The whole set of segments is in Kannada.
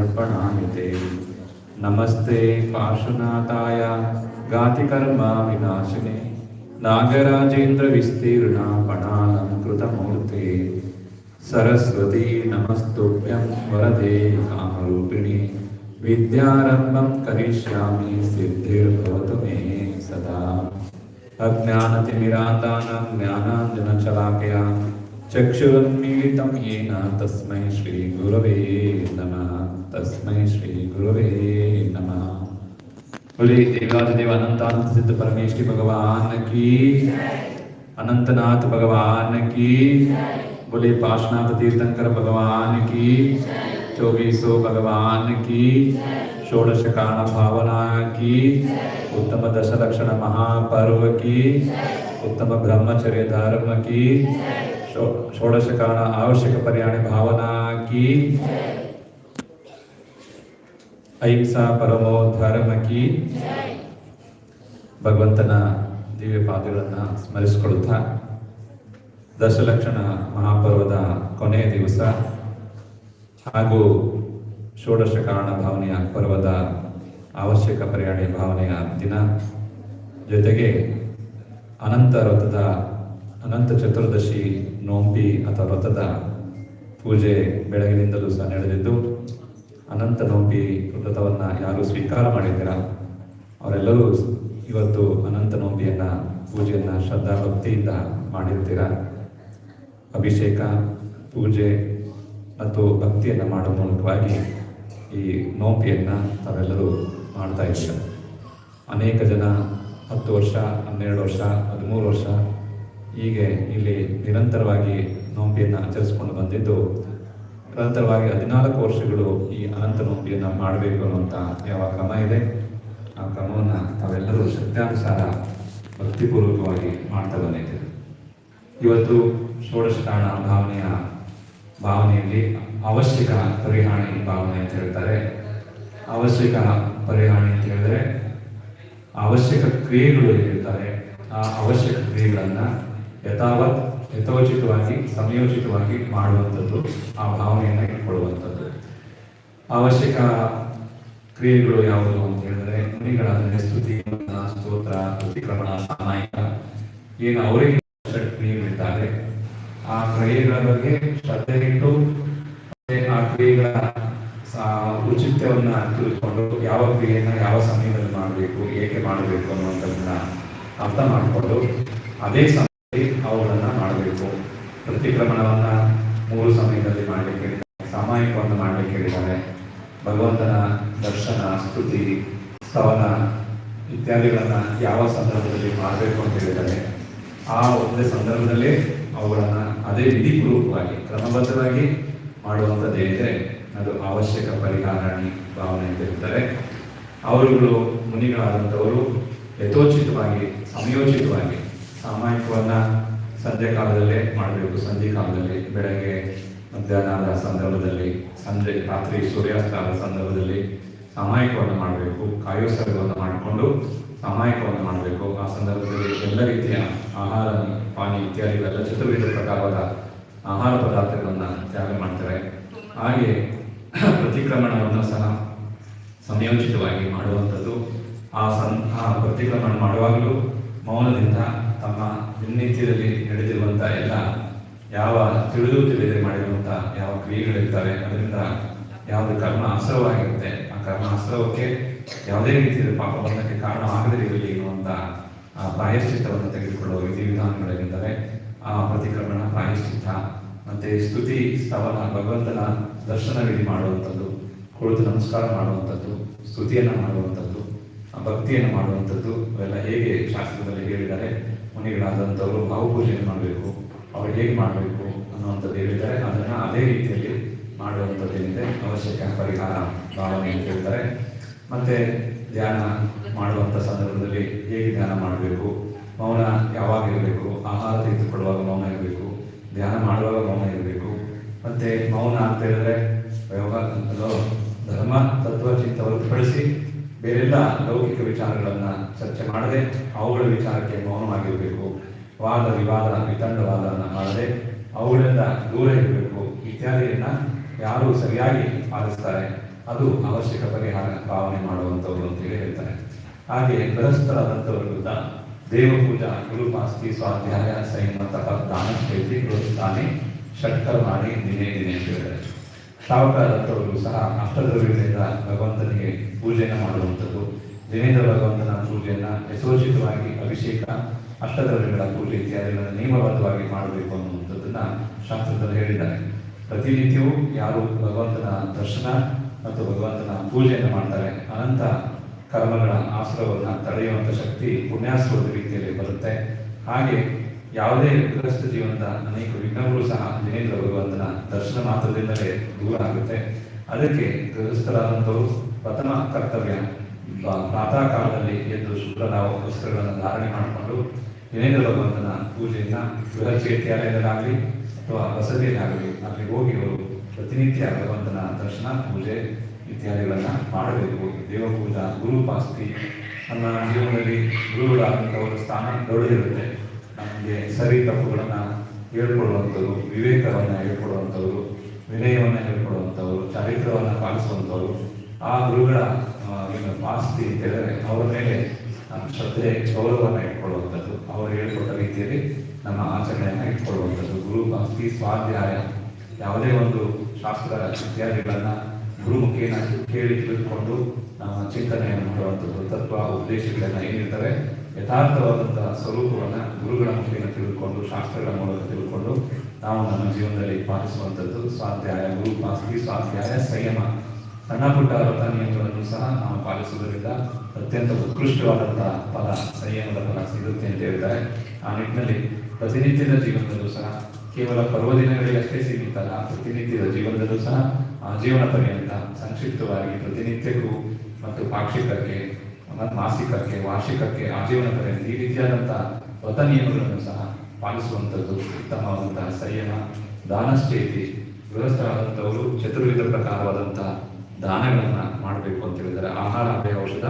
సమర్పణామి తే నమస్తే పాశునాథాయ గాతికర్మ వినాశినే నాగరాజేంద్ర విస్తీర్ణ పణాలంకృతమూర్తే సరస్వతీ నమస్తుభ్యం వరదే కామరూపిణి విద్యారంభం కరిష్యామి సిద్ధిర్భవతు మే సదా అజ్ఞానతిమిరాతానం జ్ఞానాంజనచలాకయా चक्षुरुन्मीलितं येन तस्मै श्रीगुरवे नमः, तस्मै श्रीगुरवे नमः। बोले देवादिदेव अनंतानंद सिद्ध परमेश्वरी भगवान की अनंतनाथ भगवान की बोले पाशनाथ तीर्थंकर भगवान की चौबीसों भगवान की षोडश कारण भावना की उत्तम दश लक्षण महापर्व की उत्तम ब्रह्मचर्य धर्म की षो- षोडश कारण आवश्यक पर्याय भावना की ಅಹಿಂಸಾ ಪರಮೋ ಧರ್ಮಕಿ ಭಗವಂತನ ದಿವ್ಯ ಪಾದಗಳನ್ನು ಸ್ಮರಿಸಿಕೊಳ್ಳುತ್ತಾ ದಶಲಕ್ಷಣ ಮಹಾಪರ್ವದ ಕೊನೆಯ ದಿವಸ ಹಾಗೂ ಷೋಡಶ ಕಾರಣ ಭಾವನೆಯ ಪರ್ವದ ಅವಶ್ಯಕ ಪರ್ಯಾಯ ಭಾವನೆಯ ದಿನ ಜೊತೆಗೆ ಅನಂತ ವ್ರತದ ಅನಂತ ಚತುರ್ದಶಿ ನೋಂಪಿ ಅಥವಾ ವ್ರತದ ಪೂಜೆ ಬೆಳಗಿನಿಂದಲೂ ಸಹ ನಡೆದಿದ್ದು, ಅನಂತ ನೋಂಬಿ ವ್ರತವನ್ನು ಯಾರು ಸ್ವೀಕಾರ ಮಾಡಿದ್ದೀರಾ? ಅವರೆಲ್ಲರೂ ಇವತ್ತು ಅನಂತ ನೋಂಬಿಯನ್ನು ಪೂಜೆಯನ್ನು ಶ್ರದ್ಧಾ ಭಕ್ತಿಯಿಂದ ಮಾಡಿರ್ತೀರ? ಅಭಿಷೇಕ, ಪೂಜೆ ಮತ್ತು ಭಕ್ತಿಯನ್ನು ಮಾಡುವ ಮೂಲಕವಾಗಿ ಈ ನೋಂಬಿಯನ್ನು ತಾವೆಲ್ಲರೂ ಮಾಡ್ತಾ ಇದ್ದೀರ? ಅನೇಕ ಜನ ಹತ್ತು ವರ್ಷ, ಹನ್ನೆರಡು ವರ್ಷ, ಹದಿಮೂರು ವರ್ಷ ಹೀಗೆ ಇಲ್ಲಿ ನಿರಂತರವಾಗಿ ನೋಂಬಿಯನ್ನು ಆಚರಿಸ್ಕೊಂಡು ಬಂದಿದ್ದು, ನಿರಂತರವಾಗಿ ಹದಿನಾಲ್ಕು ವರ್ಷಗಳು ಈ ಅನಂತ ನೋಂಬಿಯನ್ನು ಮಾಡಬೇಕು ಅನ್ನುವಂಥ ಯಾವ ಕ್ರಮ ಇದೆ? ಆ ಕ್ರಮವನ್ನು ತಾವೆಲ್ಲರೂ ಶ್ರದ್ಧಾನುಸಾರ ಭಕ್ತಿಪೂರ್ವಕವಾಗಿ ಮಾಡ್ತಾ ಬಂದಿದ್ದೇವೆ ಇವತ್ತು ಷೋಡಶ ತಾಣ ಭಾವನೆಯ ಭಾವನೆಯಲ್ಲಿ ಅವಶ್ಯಕ ಪರಿಹಾಣಿ ಭಾವನೆ ಅಂತ ಹೇಳ್ತಾರೆ. ಅವಶ್ಯಕ ಪರಿಹಾಣಿ ಅಂತ ಹೇಳಿದ್ರೆ ಅವಶ್ಯಕ ಕ್ರಿಯೆಗಳು ಏನಿರ್ತಾರೆ ಆ ಅವಶ್ಯಕ ಕ್ರಿಯೆಗಳನ್ನ ಯಥಾವತ್, ಯಥೋಚಿತವಾಗಿ, ಸಮಯೋಚಿತವಾಗಿ ಮಾಡುವಂಥದ್ದು, ಆ ಭಾವನೆಯನ್ನು ಇಟ್ಕೊಳ್ಳುವಂಥದ್ದು. ಅವಶ್ಯಕ ಕ್ರಿಯೆಗಳು ಯಾವುದು ಅಂತ ಹೇಳಿದ್ರೆ ಮುನಿಗಳಾದರೆ ಸ್ತುತಿ, ಸ್ತೋತ್ರ ಪ್ರತಿಕ್ರಮಣ ಸಾಮಾಯಿಕ, ಏನು ಅವರಿಗೆ ಅವಶ್ಯಕ ಕ್ರಿಯೆಗಳಿದ್ದಾರೆ ಆ ಕ್ರಿಯೆಗಳ ಬಗ್ಗೆ ಶ್ರದ್ಧೆ ಇಟ್ಟು ಆ ಕ್ರಿಯೆಗಳ ಔಚಿತ್ಯವನ್ನ ತಿಳಿದುಕೊಂಡು ಯಾವ ಕ್ರಿಯೆಯನ್ನ ಯಾವ ಸಮಯದಲ್ಲಿ ಮಾಡಬೇಕು, ಏಕೆ ಮಾಡಬೇಕು ಅನ್ನುವಂಥದ್ದನ್ನ ಅರ್ಥ ಮಾಡಿಕೊಂಡು, ಅದೇ ಸಮಯದಲ್ಲಿ ಅವುಗಳನ್ನ ಮಾಡಬೇಕು. ಪ್ರತಿಕ್ರಮಣವನ್ನು ಮೂರು ಸಮಯದಲ್ಲಿ ಮಾಡಲಿಕ್ಕೆ ಸಾಮಾಯಿಕವನ್ನು ಮಾಡಲಿಕ್ಕೆ ಹೇಳಿದ್ದಾರೆ. ಭಗವಂತನ ದರ್ಶನ, ಸ್ತುತಿ, ಸ್ತವನ ಇತ್ಯಾದಿಗಳನ್ನು ಯಾವ ಸಂದರ್ಭದಲ್ಲಿ ಮಾಡಬೇಕು ಅಂತ ಹೇಳಿದ್ದಾರೆ. ಆ ಒಂದೇ ಸಂದರ್ಭದಲ್ಲಿ ಅವುಗಳನ್ನು ಅದೇ ವಿಧಿಪೂರ್ವಕವಾಗಿ, ಕ್ರಮಬದ್ಧವಾಗಿ ಮಾಡುವಂಥದ್ದೇನಿದೆ ಅದು ಅವಶ್ಯಕ ಪರಿಹಾರಣಿ ಭಾವನೆ ಅಂತ ಹೇಳ್ತಾರೆ. ಅವರುಗಳು ಮುನಿಗಳಾದಂಥವರು ಯಥೋಚಿತವಾಗಿ, ಸಮಯೋಚಿತವಾಗಿ ಸಾಮಾಜಿಕವನ್ನ ಸಂಧ್ಯಾ ಕಾಲದಲ್ಲೇ ಮಾಡಬೇಕು. ಸಂಜೆ ಕಾಲದಲ್ಲಿ ಬೆಳಗ್ಗೆ ಮಧ್ಯಾಹ್ನದ ಸಂದರ್ಭದಲ್ಲಿ, ಸಂಜೆ ರಾತ್ರಿ ಸೂರ್ಯಾಸ್ತ ಆದ ಸಂದರ್ಭದಲ್ಲಿ ಸಾಮಾಯಿಕವನ್ನು ಮಾಡಬೇಕು. ಕಾಯೋತ್ಸವವನ್ನು ಮಾಡಿಕೊಂಡು ಸಾಮಾಯಿಕವನ್ನು ಮಾಡಬೇಕು. ಆ ಸಂದರ್ಭದಲ್ಲಿ ಎಲ್ಲ ರೀತಿಯ ಆಹಾರ ಪಾನಿ ಇತ್ಯಾದಿಗಳೆಲ್ಲ ಚತುರ್ವಿಧ ಪ್ರಕಾರವಾದ ಆಹಾರ ಪದಾರ್ಥಗಳನ್ನು ತ್ಯಾಗ ಮಾಡ್ತಾರೆ. ಹಾಗೆ ಪ್ರತಿಕ್ರಮಣವನ್ನು ಸಹ ಸಮಯೋಚಿತವಾಗಿ ಮಾಡುವಂಥದ್ದು. ಆ ಸನ್ ಆ ಪ್ರತಿಕ್ರಮಣ ಮಾಡುವಾಗಲೂ ಮೌನದಿಂದ ತಮ್ಮ ದಿನನಿತ್ಯದಲ್ಲಿ ನಡೆದಿರುವಂಥ ಎಲ್ಲ ಯಾವ ತಿಳಿದು ತಿಳಿದೇ ಮಾಡಿರುವಂಥ ಯಾವ ಕ್ರಿಯೆಗಳಿರ್ತವೆ, ಅದರಿಂದ ಯಾವುದು ಕರ್ಮ ಅಸ್ತ್ರವಾಗಿರುತ್ತೆ ಆ ಕರ್ಮ ಅಸ್ತ್ರವಕ್ಕೆ ಯಾವುದೇ ರೀತಿಯ ಪಾಪ ಬಂಧಕ್ಕೆ ಕಾರಣ ಆಗದೇ ಇರಲಿ ಎನ್ನುವಂಥ ಆ, ಪ್ರಾಯಶ್ಚಿತ್ತವನ್ನು ತೆಗೆದುಕೊಳ್ಳುವ ವಿಧಿವಿಧಾನಗಳೇನಿದ್ದಾರೆ ಆ ಪ್ರತಿಕ್ರಮಣ, ಪ್ರಾಯಶ್ಚಿತ್ತ ಮತ್ತೆ ಸ್ತುತಿ, ಸ್ತವನ, ಭಗವಂತನ ದರ್ಶನ ವಿಧಿ ಮಾಡುವಂಥದ್ದು, ಕುಳಿತು ನಮಸ್ಕಾರ ಮಾಡುವಂಥದ್ದು, ಸ್ತುತಿಯನ್ನು ಮಾಡುವಂಥದ್ದು ಭಕ್ತಿಯನ್ನು ಮಾಡುವಂಥದ್ದು, ಅವೆಲ್ಲ ಹೇಗೆ ಶಾಸ್ತ್ರದಲ್ಲಿ ಹೇಳಿದ್ದಾರೆ ಮುನಿಗಳಾದಂಥವರು ಭಾವಪೂಜೆಯನ್ನು ಮಾಡಬೇಕು. ಅವ್ರು ಹೇಗೆ ಮಾಡಬೇಕು ಅನ್ನುವಂಥದ್ದು ಹೇಳಿದ್ದಾರೆ. ಅದನ್ನು ಅದೇ ರೀತಿಯಲ್ಲಿ ಮಾಡುವಂಥದ್ದೇನಿದೆ. ಅವಶ್ಯಕ ಪರಿಹಾರ ಭಾವನೆ ಅಂತ ಹೇಳ್ತಾರೆ. ಮತ್ತು ಧ್ಯಾನ ಮಾಡುವಂಥ ಸಂದರ್ಭದಲ್ಲಿ ಹೇಗೆ ಧ್ಯಾನ ಮಾಡಬೇಕು? ಮೌನ ಯಾವಾಗ ಇರಬೇಕು? ಆಹಾರ ತೆಗೆದುಕೊಳ್ಳುವಾಗ ಮೌನ ಇರಬೇಕು. ಧ್ಯಾನ ಮಾಡುವಾಗ ಮೌನ ಇರಬೇಕು. ಮತ್ತು ಮೌನ ಅಂತ ಹೇಳಿದ್ರೆ ಯೋಗ ಧರ್ಮ, ತತ್ವ ಚಿಂತ ಹೊರತುಪಡಿಸಿ ಬೇರೆಲ್ಲ ಲೌಕಿಕ ವಿಚಾರಗಳನ್ನು ಚರ್ಚೆ ಮಾಡದೆ ಅವುಗಳ ವಿಚಾರಕ್ಕೆ ಮೌನವಾಗಿರಬೇಕು. ವಾದ ವಿವಾದ ವಿತಂಡವಾದವನ್ನು ಮಾಡದೆ ಅವುಗಳಿಂದ ದೂರ ಇರಬೇಕು. ಇತ್ಯಾದಿಯನ್ನ ಯಾರು ಸರಿಯಾಗಿ ಪಾಲಿಸ್ತಾರೆ. ಅದು ಅವಶ್ಯಕ ಪರಿಹಾರ ಭಾವನೆ ಅಂತ ಅಂತೇಳಿ ಹೇಳ್ತಾರೆ. ಹಾಗೆ ಗೃಹಸ್ಥರಾದಂಥವ್ರ ವಿರುದ್ಧ ದೇವಪೂಜಾ ಗುರುಪಾಸ್ತಿ ಸ್ವಾಧ್ಯಾಯ ಸಂಯಮ ತಪ ದಾನ ಗೃಹಸ್ಥಾನಿ ಷಟ್ಕರ್ಮಾಣಿ ದಿನೇ ದಿನೇ ಶ್ರಾವಕರಾದಂಥವರು ಸಹ ಅಷ್ಟದ್ರವ್ಯಗಳಿಂದ ಭಗವಂತನಿಗೆ ಪೂಜೆಯನ್ನು ಮಾಡುವಂಥದ್ದು. ದಿನೇಂದ್ರ ಭಗವಂತನ ಪೂಜೆಯನ್ನ ಯಥೋಚಿತವಾಗಿ ಅಭಿಷೇಕ ಅಷ್ಟದ್ರವ್ಯಗಳ ಪೂಜೆ ಇತ್ಯಾದಿಗಳನ್ನು ನಿಯಮಬದ್ಧವಾಗಿ ಮಾಡಬೇಕು ಅನ್ನುವಂಥದ್ದನ್ನ ಶಾಸ್ತ್ರದಲ್ಲಿ ಹೇಳಿದ್ದಾರೆ. ಪ್ರತಿನಿತ್ಯವೂ ಯಾರು ಭಗವಂತನ ದರ್ಶನ ಮತ್ತು ಭಗವಂತನ ಪೂಜೆಯನ್ನು ಮಾಡ್ತಾರೆ, ಅನಂತ ಕರ್ಮಗಳ ಆಸ್ತ್ರವನ್ನು ತಡೆಯುವಂಥ ಶಕ್ತಿ ಪುಣ್ಯಾಸುರದ ರೀತಿಯಲ್ಲಿ ಬರುತ್ತೆ. ಹಾಗೆ ಯಾವುದೇ ಗೃಹಸ್ಥ ಜೀವನದ ಅನೇಕ ವಿಘ್ನಗಳು ಸಹ ಜಿನೇಂದ್ರ ಭಗವಂತನ ದರ್ಶನ ಮಾತ್ರದಿಂದಲೇ ದೂರ ಆಗುತ್ತೆ. ಅದಕ್ಕೆ ಗೃಹಸ್ಥರಾದಂಥವರು ಪ್ರಥಮ ಕರ್ತವ್ಯ ಪ್ರಾತಃ ಕಾಲದಲ್ಲಿ ಎದ್ದು ಶುಭ್ರ ವಸ್ತ್ರಗಳನ್ನು ಧಾರಣೆ ಮಾಡಿಕೊಂಡು ಜಿನೇಂದ್ರ ಭಗವಂತನ ಪೂಜೆಯನ್ನ ಗೃಹ ಚೇತ್ಯಾಲಯದಲ್ಲಾಗಲಿ ಅಥವಾ ಬಸದಿಯಲ್ಲಾಗಲಿ ಅಲ್ಲಿ ಹೋಗಿ ಅವರು ಪ್ರತಿನಿತ್ಯ ಭಗವಂತನ ದರ್ಶನ, ಪೂಜೆ ಇತ್ಯಾದಿಗಳನ್ನ ಮಾಡಬೇಕು. ದೇವಪೂಜಾ, ಗುರುಪಾಸ್ತಿ, ನಮ್ಮ ಜೀವನದಲ್ಲಿ ಗುರುಗಳಾದಂಥವರ ಸ್ಥಾನ ದೊಡ್ಡದಿರುತ್ತೆ. ನಮಗೆ ಸರಿ ತಪ್ಪುಗಳನ್ನು ಹೇಳ್ಕೊಡುವಂಥವ್ರು, ವಿವೇಕವನ್ನು ಹೇಳ್ಕೊಡುವಂಥವ್ರು, ವಿನಯವನ್ನು ಹೇಳ್ಕೊಡುವಂಥವ್ರು ಚಾರಿತ್ರವನ್ನು ಪಾಲಿಸುವಂಥವ್ರು, ಆ ಗುರುಗಳ ಏನು ಆಸ್ತಿ ಅಂತ ಹೇಳಿದ್ರೆ ಅವರ ಮೇಲೆ ನಮ್ಮ ಶ್ರದ್ಧೆ, ಗೌರವವನ್ನು ಇಟ್ಕೊಳ್ಳುವಂಥದ್ದು. ಅವರು ಹೇಳ್ಕೊಟ್ಟ ರೀತಿಯಲ್ಲಿ ನಮ್ಮ ಆಚರಣೆಯನ್ನ ಇಟ್ಕೊಳ್ಳುವಂಥದ್ದು. ಗುರು ಭಕ್ತಿ ಸ್ವಾಧ್ಯಾಯ, ಯಾವುದೇ ಒಂದು ಶಾಸ್ತ್ರ, ಇತ್ಯಾದಿಗಳನ್ನು ಗುರುಮುಖಿಯನ್ನು ಕೇಳಿ ತಿಳಿದುಕೊಂಡು ನಮ್ಮ ಚಿಂತನೆಯನ್ನು ಮಾಡುವಂಥದ್ದು. ತತ್ವ, ಉದ್ದೇಶಗಳನ್ನು ಏನಿರ್ತವೆ ಯಥಾರ್ಥವಾದಂತಹ ಸ್ವರೂಪವನ್ನು ಗುರುಗಳ ಮುಖೇನ ತಿಳಿದುಕೊಂಡು ಶಾಸ್ತ್ರಗಳ ಮೂಲಕ ತಿಳ್ಕೊಂಡು ನಾವು ನಮ್ಮ ಜೀವನದಲ್ಲಿ ಪಾಲಿಸುವಂಥದ್ದು ಸ್ವಾಧ್ಯಾಯ, ಗುರು ಆಸ್ತಿ ಸ್ವಾಧ್ಯಾಯ, ಸಂಯಮ. ಸಣ್ಣ ಪುಟ್ಟ ವ್ರತ ನಿಯಮಗಳನ್ನು ಸಹ ನಾವು ಪಾಲಿಸುವುದರಿಂದ ಅತ್ಯಂತ ಉತ್ಕೃಷ್ಟವಾದಂತಹ ಫಲ, ಸಂಯಮದ ಫಲ ಸಿಗುತ್ತೆ ಅಂತ ಹೇಳ್ತಾರೆ ಆ ನಿಟ್ಟಿನಲ್ಲಿ ಪ್ರತಿನಿತ್ಯದ ಜೀವನದಲ್ಲೂ ಸಹ ಕೇವಲ ಪರ್ವದಿನಗಳಿಗಷ್ಟೇ ಸೀಮಿತ ಸಿಗುತ್ತಲ್ಲ ಪ್ರತಿನಿತ್ಯದ ಜೀವನದಲ್ಲೂ ಸಹ ಆ ಜೀವನ ಪರ್ಯಂತ ಸಂಕ್ಷಿಪ್ತವಾಗಿ ಪ್ರತಿನಿತ್ಯಕ್ಕೂ ಮತ್ತು ಪಾಕ್ಷಿಕಕ್ಕೆ ಮಾಸಿಕಕ್ಕೆ, ವಾರ್ಷಿಕಕ್ಕೆ ಆಜೀವನ ಪರ್ಯಂತ ಈ ರೀತಿಯಾದಂತಹ ಹೊತ ನಿಯಮಗಳನ್ನು ಸಹ ಪಾಲಿಸುವಂಥದ್ದು ಉತ್ತಮವಾದಂತಹ ಸಂಯಮ, ದಾನಶ್ಚೇತಿ, ಗೃಹಸ್ಥರಾದಂಥವರು ಚತುರ್ವಿಧ ಪ್ರಕಾರವಾದಂತಹ ದಾನಗಳನ್ನು ಮಾಡಬೇಕು ಅಂತ ಹೇಳಿದರೆ ಆಹಾರ ಅಭಯ ಔಷಧ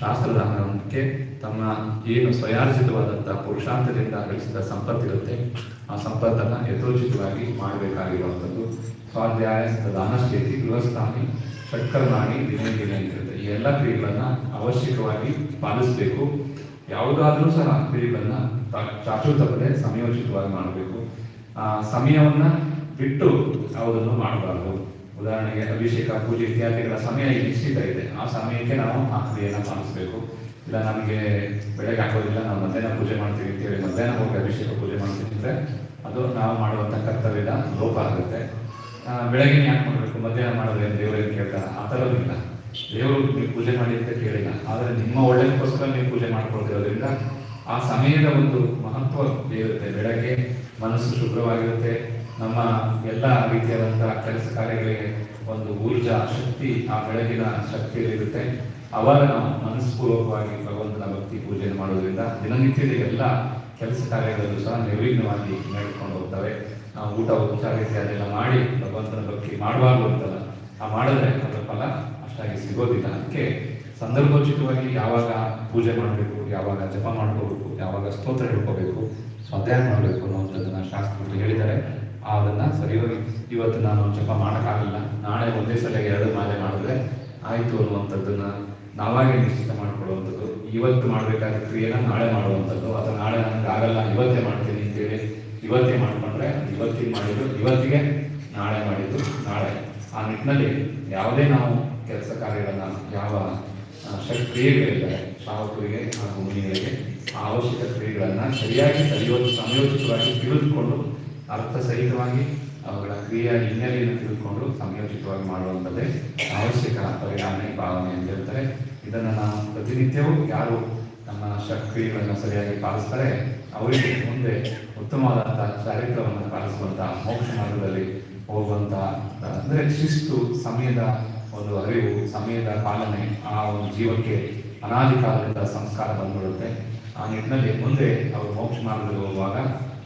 ಶಾಸ್ತ್ರದಾನಕ್ಕೆ ತಮ್ಮ ಏನು ಸ್ವಯಾರ್ಜಿತವಾದಂತಹ ಪುರುಷಾಂತದಿಂದ ಗಳಿಸಿದ ಸಂಪತ್ತಿರುತ್ತೆ. ಆ ಸಂಪತ್ತನ್ನ ಯಥೋಚಿತವಾಗಿ ಮಾಡಬೇಕಾಗಿರುವಂಥದ್ದು. ಸ್ವಾಧ್ಯಾಯ ದಾನಶ್ಚೇತಿ ಗೃಹಸ್ಥಾನಿ ಸತ್ಕರ್ಮಾಣಿ ದಿನೇ ಅಂತಿರುತ್ತೆ ಈ ಎಲ್ಲ ಕ್ರಿಯೆಗಳನ್ನ ಅವಶ್ಯಕವಾಗಿ ಪಾಲಿಸಬೇಕು. ಯಾವುದಾದ್ರೂ ಸಹ ಕ್ರಿಯೆಗಳನ್ನ ತಪ್ಪದೆ ಸಮಯೋಚಿತವಾಗಿ ಮಾಡಬೇಕು. ಆ, ಸಮಯವನ್ನ ಬಿಟ್ಟು ಯಾವುದನ್ನು ಮಾಡಬಾರದು. ಉದಾಹರಣೆಗೆ ಅಭಿಷೇಕ, ಪೂಜೆ ಇತ್ಯಾದಿಗಳ ಸಮಯ ನಿಶ್ಚಿತ ಇದೆ. ಆ ಸಮಯಕ್ಕೆ ನಾವು ಆ ಕ್ರಿಯೆಯನ್ನು ಪಾಲಿಸಬೇಕು. ಇಲ್ಲ ನಮಗೆ ಬೆಳಗ್ಗೆ ಹಾಕೋದಿಲ್ಲ, ನಾವು ಮಧ್ಯಾಹ್ನ ಪೂಜೆ ಮಾಡ್ತೀವಿ ಅಂತೇಳಿ ಮಧ್ಯಾಹ್ನ ಹೋಗಿ ಅಭಿಷೇಕ ಪೂಜೆ ಮಾಡ್ತೀವಿ ಅಂದರೆ ಅದು ನಾವು ಮಾಡುವಂತ ಕರ್ತವ್ಯದ ಲೋಪ ಆಗುತ್ತೆ. ಬೆಳಗ್ಗೆ ಯಾಕೆ ಮಾಡಬೇಕು? ಮಧ್ಯಾಹ್ನ ಮಾಡಿದ್ರೆ ದೇವರೇನು ಕೇಳ್ತಾರ? ಆ ಥರದಿಲ್ಲ ದೇವರು ನೀವು ಪೂಜೆ ಮಾಡಿ ಅಂತ ಕೇಳಿಲ್ಲ. ಆದರೆ ನಿಮ್ಮ ಒಳ್ಳೆಯದಕ್ಕೋಸ್ಕರ ನೀವು ಪೂಜೆ ಮಾಡ್ಕೊಳ್ತಿರೋದ್ರಿಂದ ಆ ಸಮಯದ ಒಂದು ಮಹತ್ವ ಇರುತ್ತೆ. ಬೆಳಗ್ಗೆ ಮನಸ್ಸು ಶುಭ್ರವಾಗಿರುತ್ತೆ. ನಮ್ಮ ಎಲ್ಲ ರೀತಿಯಾದಂಥ ಕೆಲಸ ಕಾರ್ಯಗಳಿಗೆ ಒಂದು ಊರ್ಜಾ, ಶಕ್ತಿ ಆ ಬೆಳಗಿನ ಶಕ್ತಿಯಲ್ಲಿರುತ್ತೆ ಅವಾಗ ನಾವು ಮನಸ್ಪೂರ್ವಕವಾಗಿ ಭಗವಂತನ ಭಕ್ತಿ ಪೂಜೆ ಮಾಡೋದ್ರಿಂದ ದಿನನಿತ್ಯದ ಎಲ್ಲ ಕೆಲಸ ಕಾರ್ಯಗಳಲ್ಲೂ ಸಹ ನಿರ್ವಿಘ್ನವಾಗಿ ನಡೆದುಕೊಂಡು ಹೋಗ್ತವೆ. ಊಟ ಉಪಚಾರ ಅದೆಲ್ಲ ಮಾಡಿ ಭಗವಂತನ ಭಕ್ತಿ ಮಾಡಬಾರ್ದು ಅಂತಲ್ಲ, ಆ ಮಾಡಿದ್ರೆ ಅದರ ಫಲ ಅಷ್ಟಾಗಿ ಸಿಗೋದಿಲ್ಲ. ಅದಕ್ಕೆ ಸಂದರ್ಭೋಚಿತವಾಗಿ ಯಾವಾಗ ಪೂಜೆ ಮಾಡಬೇಕು, ಯಾವಾಗ ಜಪ ಮಾಡ್ಕೋಬೇಕು, ಯಾವಾಗ ಸ್ತೋತ್ರ ಹೇಳ್ಕೋಬೇಕು, ಸ್ವಾಧ್ಯಾಯ ಮಾಡಬೇಕು ಅನ್ನುವಂಥದ್ದನ್ನ ಶಾಸ್ತ್ರಗಳು ಹೇಳಿದ್ದಾರೆ. ಅದನ್ನು ಸರಿಯಾಗಿ ಇವತ್ತು ನಾನು ಜಪ ಮಾಡೋಕ್ಕಾಗಲ್ಲ. ನಾಳೆ ಒಂದೇ ಸಲ ಎರಡು ಮಾಲೆ ಮಾಡಿದ್ರೆ ಆಯಿತು ಅನ್ನುವಂಥದ್ದನ್ನು ನಾವಾಗೆ ನಿಶ್ಚಿತ ಮಾಡ್ಕೊಳ್ಳುವಂಥದ್ದು. ಇವತ್ತು ಮಾಡಬೇಕಾದ ಕ್ರಿಯೆನ ನಾಳೆ ಮಾಡುವಂಥದ್ದು. ಅಥವಾ ನಾಳೆ ನನಗೆ ಆಗಲ್ಲ, ಇವತ್ತೇ ಮಾಡ್ತೀನಿ ಅಂತೇಳಿ ಇವತ್ತೇ ಮಾಡ್ಕೊಂಡ್ರೆ ಇವತ್ತಿಗೆ ಮಾಡಿದ್ದು, ಇವತ್ತಿಗೆ ನಾಳೆ ಮಾಡಿದ್ದು, ನಾಳೆ. ಆ ನಿಟ್ಟಿನಲ್ಲಿ ಯಾವುದೇ ನಾವು ಕೆಲಸ ಕಾರ್ಯಗಳನ್ನು ಯಾವ ಕ್ರಿಯೆಗಳಿದ್ದಾರೆ ಶ್ರಾವಕರಿಗೆ ಹಾಗೂ ಮುನಿಗಳಿಗೆ ಅವಶ್ಯಕ ಕ್ರಿಯೆಗಳನ್ನು ಸರಿಯಾಗಿ ಸರಿಯೋ ಸಂಯೋಜಿತವಾಗಿ ತಿಳಿದುಕೊಂಡು ಅರ್ಥ ಸಹಿತವಾಗಿ ಅವುಗಳ ಕ್ರಿಯೆಯ ಹಿನ್ನೆಲೆಯನ್ನು ತಿಳಿದುಕೊಂಡು ಸಂಯೋಜಿತವಾಗಿ ಮಾಡುವಂಥದ್ದೇ ಅವಶ್ಯಕ ಪರಿಣಾಮ, ಭಾವನೆ ಅಂತ ಹೇಳ್ತಾರೆ. ಇದನ್ನು ನಾವು ಪ್ರತಿನಿತ್ಯವೂ ಯಾರು ನಮ್ಮ ಶಕ್ತಿಗಳನ್ನು ಸರಿಯಾಗಿ ಪಾಲಿಸ್ತಾರೆ ಅವರಿಗೆ ಮುಂದೆ ಉತ್ತಮವಾದಂತಹ ಚಾರಿತ್ರವನ್ನು ಪಾಲಿಸುವಂತಹ ಮೋಕ್ಷ ಮಾರ್ಗದಲ್ಲಿ ಹೋಗುವಂತಹ ಅಂದ್ರೆ ಶಿಸ್ತು, ಸಮಯದ ಒಂದು ಅರಿವು, ಸಮಯದ ಪಾಲನೆ ಆ ಒಂದು ಜೀವಕ್ಕೆ ಅನಾದಿ ಕಾಲದಿಂದ ಸಂಸ್ಕಾರ ಬಂದ್ಬಿಡುತ್ತೆ. ಆ ನಿಟ್ಟಿನಲ್ಲಿ ಮುಂದೆ ಅವರು ಮೋಕ್ಷ ಮಾರ್ಗದಲ್ಲಿ ಹೋಗುವಾಗ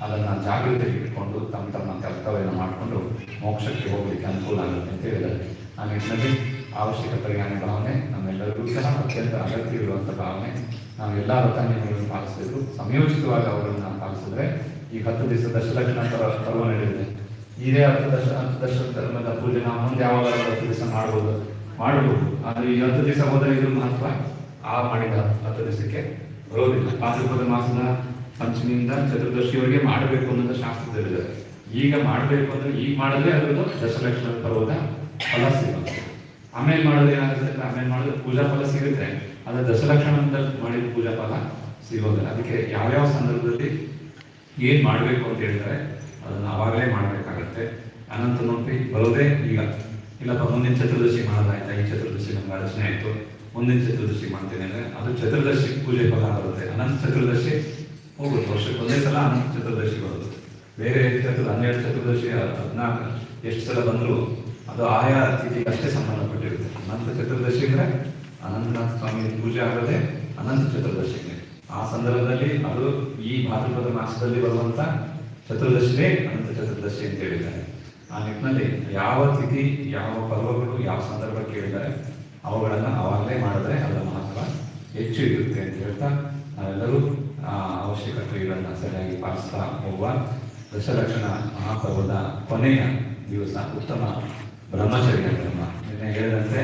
ಅದನ್ನ ಜಾಗೃತಿ ಇಟ್ಕೊಂಡು ತಮ್ಮ ತಮ್ಮ ಕರ್ತವ್ಯನ ಮಾಡಿಕೊಂಡು ಮೋಕ್ಷಕ್ಕೆ ಹೋಗ್ಲಿಕ್ಕೆ ಅನುಕೂಲ ಆಗುತ್ತೆ ಅಂತ ಹೇಳಿದ್ದಾರೆ. ಆ ನಿಟ್ಟಿನಲ್ಲಿ ಅವಶ್ಯಕ ಪರಿಣಾಮ ಭಾವನೆ ನಮ್ಮೆಲ್ಲರಿಗೂ ಸಹ ಅತ್ಯಂತ ಅಗತ್ಯ ಇರುವಂತ ಭಾವನೆ ನಾವು ಎಲ್ಲ ವ್ರತಾನ್ಯಗಳನ್ನು ಪಾಲಿಸಬೇಕು. ಸಮಯೋಚಿತವಾಗಿ ನಾವು ಪಾಲಿಸಿದ್ರೆ ಈ ಹತ್ತು ದಿವಸ ದಶಲಕ್ಷ ಪರ್ವ ಪರ್ವ ನಡೆದಿದೆ ಇದೇ ಹತ್ತು ದಶ ಹತ್ತು ದಶ ಧರ್ಮದ ಪೂಜೆ ನಾವು ಮುಂದೆ ಯಾವಾಗ ಹತ್ತು ದಿವಸ ಮಾಡ್ಬೋದು. ಮಾಡಬಹುದು ಆದರೆ ಈ ಹತ್ತು ದಿವಸ ಹೋದರೆ ಇದ್ರ ಮಹತ್ವ? ಆ ಮಾಡಿದ ಹತ್ತು ದಿವಸಕ್ಕೆ ಬರೋದಿಲ್ಲ. ಭಾದ್ರಪದ ಮಾಸದ ಪಂಚಮಿಯಿಂದ ಚತುರ್ದಶಿಯವರೆಗೆ ಮಾಡಬೇಕು ಅನ್ನೋದು ಶಾಸ್ತ್ರದಲ್ಲಿದೆ. ಈಗ ಮಾಡಬೇಕು ಅಂದ್ರೆ ಈಗ ಮಾಡಿದ್ರೆ ಅದರದ್ದು ದಶಲಕ್ಷ ಪರ್ವದ ಫಲ ಸಿಗುತ್ತೆ. ಆಮೇಲೆ ಮಾಡೋದು ಏನಾಗುತ್ತೆ ಆಮೇಲೆ ಮಾಡಿದ್ರೆ ಪೂಜಾ ಫಲ ಸಿಗುತ್ತೆ. ಅದು ದಶಲಕ್ಷಣದಲ್ಲಿ ಮಾಡಿದ ಪೂಜಾ ಫಲ ಸಿಗೋದಿಲ್ಲ. ಅದಕ್ಕೆ ಯಾವ್ಯಾವ ಸಂದರ್ಭದಲ್ಲಿ ಏನ್ ಮಾಡಬೇಕು ಅಂತ ಹೇಳ್ತಾರೆ ಅದನ್ನ ಅವಾಗಲೇ ಮಾಡಬೇಕಾಗತ್ತೆ. ಅನಂತ ನೋಡಿ ಬರೋದೇ ಈಗ. ಇಲ್ಲಪ್ಪ, ಮುಂದಿನ ಚತುರ್ದಶಿ ಮಾಡೋದಾಯ್ತಾ ಈ ಚತುರ್ದಶಿ ನಮ್ಗೆ ಅರ್ಚನೆ ಆಯ್ತು. ಮುಂದಿನ ಚತುರ್ದಶಿ ಮಾಡ್ತೇನೆ ಅಂದ್ರೆ ಅದು ಚತುರ್ದಶಿ ಪೂಜೆ ಫಲ ಬರುತ್ತೆ. ಅನಂತ ಚತುರ್ದಶಿ ಹೋಗುತ್ತೆ. ವರ್ಷಕ್ಕೆ ಒಂದೇ ಸಲ ಅನಂತ ಚತುರ್ದಶಿ ಬರುತ್ತೆ. ಬೇರೆ ಚತುರ್ ಹನ್ನೆರಡು ಚತುರ್ದಶಿ, ಹದಿನಾಲ್ಕು, ಎಷ್ಟು ಸಲ ಬಂದರೂ ಅದು ಆಯಾ ತಿಥಿಗೆ ಅಷ್ಟೇ ಸಂಬಂಧಪಟ್ಟಿರುತ್ತೆ. ಅನಂತ ಚತುರ್ದಶಿ ಅಂದ್ರೆ ಅನಂತನಾಥ ಸ್ವಾಮಿ ಪೂಜೆ ಆಗೋದೇ ಅನಂತ ಚತುರ್ದಶಿಗೆ. ಆ ಸಂದರ್ಭದಲ್ಲಿ ಅದು ಈ ಭಾದ್ರಪದ ಮಾಸದಲ್ಲಿ ಬರುವಂತ ಚತುರ್ದಶಿನೇ ಅನಂತ ಚತುರ್ದಶಿ ಅಂತ ಹೇಳಿದ್ದಾರೆ. ಆ ನಿಟ್ಟಿನಲ್ಲಿ ಯಾವ ತಿಥಿ, ಯಾವ ಪರ್ವಗಳು, ಯಾವ ಸಂದರ್ಭ ಕೇಳಿದ್ದಾರೆ ಅವುಗಳನ್ನು ಅವಾಗಲೇ ಮಾಡಿದ್ರೆ ಅದರ ಮಹತ್ವ ಹೆಚ್ಚು ಇರುತ್ತೆ ಅಂತ ಹೇಳ್ತಾ ನಾವೆಲ್ಲರೂ, ಆ, ಅವಶ್ಯಕತೆಗಳನ್ನ ಸರಿಯಾಗಿ ಪಾಲಿಸ್ತಾ ಹೋಗುವ ದಶಲಕ್ಷಣ ಮಹಾಪರ್ವದ ಕೊನೆಯ ದಿವಸ ಉತ್ತಮ ಬ್ರಹ್ಮಚರ್ಯ ನಿನ್ನೆ ಹೇಳಿದಂತೆ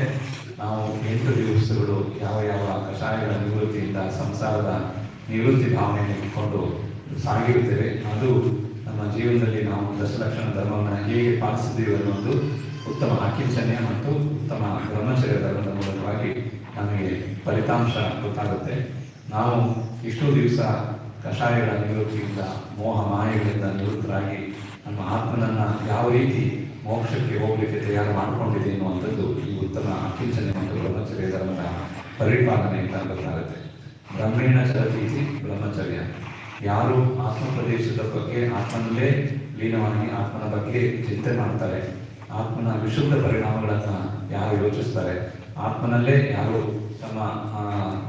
ನಾವು ಎಂಟು ದಿವಸಗಳು ಯಾವ ಯಾವ ಕಷಾಯಗಳ ನಿವೃತ್ತಿಯಿಂದ ಸಂಸಾರದ ನಿವೃತ್ತಿ ಭಾವನೆಯನ್ನು ಇಟ್ಕೊಂಡು ಸಾಗಿರುತ್ತೇವೆ. ಅದು ನಮ್ಮ ಜೀವನದಲ್ಲಿ ನಾವು ದಶಲಕ್ಷಣ ಧರ್ಮವನ್ನು ಹೇಗೆ ಪಾಲಿಸಿದ್ದೀವಿ ಅನ್ನೋದು ಉತ್ತಮ ಆಕಿಂಚನೆ ಮತ್ತು ಉತ್ತಮ ಬ್ರಹ್ಮಚರ್ಯ ಧರ್ಮದ ಮೂಲಕವಾಗಿ ನಮಗೆ ಫಲಿತಾಂಶ ಗೊತ್ತಾಗುತ್ತೆ. ನಾವು ಇಷ್ಟು ದಿವಸ ಕಷಾಯಗಳ ನಿವೃತ್ತಿಯಿಂದ ಮೋಹ ಮಾಯೆಗಳಿಂದ ನಿವೃತ್ತರಾಗಿ ನಮ್ಮ ಆತ್ಮನನ್ನ ಯಾವ ರೀತಿ ಮೋಕ್ಷಕ್ಕೆ ಹೋಗಲಿಕ್ಕೆ ತಯಾರು ಮಾಡಿಕೊಂಡಿದೆ ಅನ್ನುವಂಥದ್ದು ಈ ಉತ್ತಮ ಅಕಿಂಚನೆ ಮತ್ತು ಬ್ರಹ್ಮಚರ್ಯ ಧರ್ಮದ ಅಂತ ಗೊತ್ತಾಗುತ್ತೆ. ಬ್ರಹ್ಮೇಣ ಚರತೀತಿ ಬ್ರಹ್ಮಚರ್ಯ. ಯಾರು ಆತ್ಮ ಪ್ರದೇಶದ ಬಗ್ಗೆ ಆತ್ಮನಲ್ಲೇ ಲೀನವಾಗಿ ಆತ್ಮನ ಬಗ್ಗೆ ಚಿಂತೆ ಮಾಡ್ತಾರೆ, ಆತ್ಮನ ವಿಶುದ್ಧ ಪರಿಣಾಮಗಳನ್ನ ಯಾರು ಯೋಚಿಸ್ತಾರೆ, ಆತ್ಮನಲ್ಲೇ ಯಾರು ತಮ್ಮ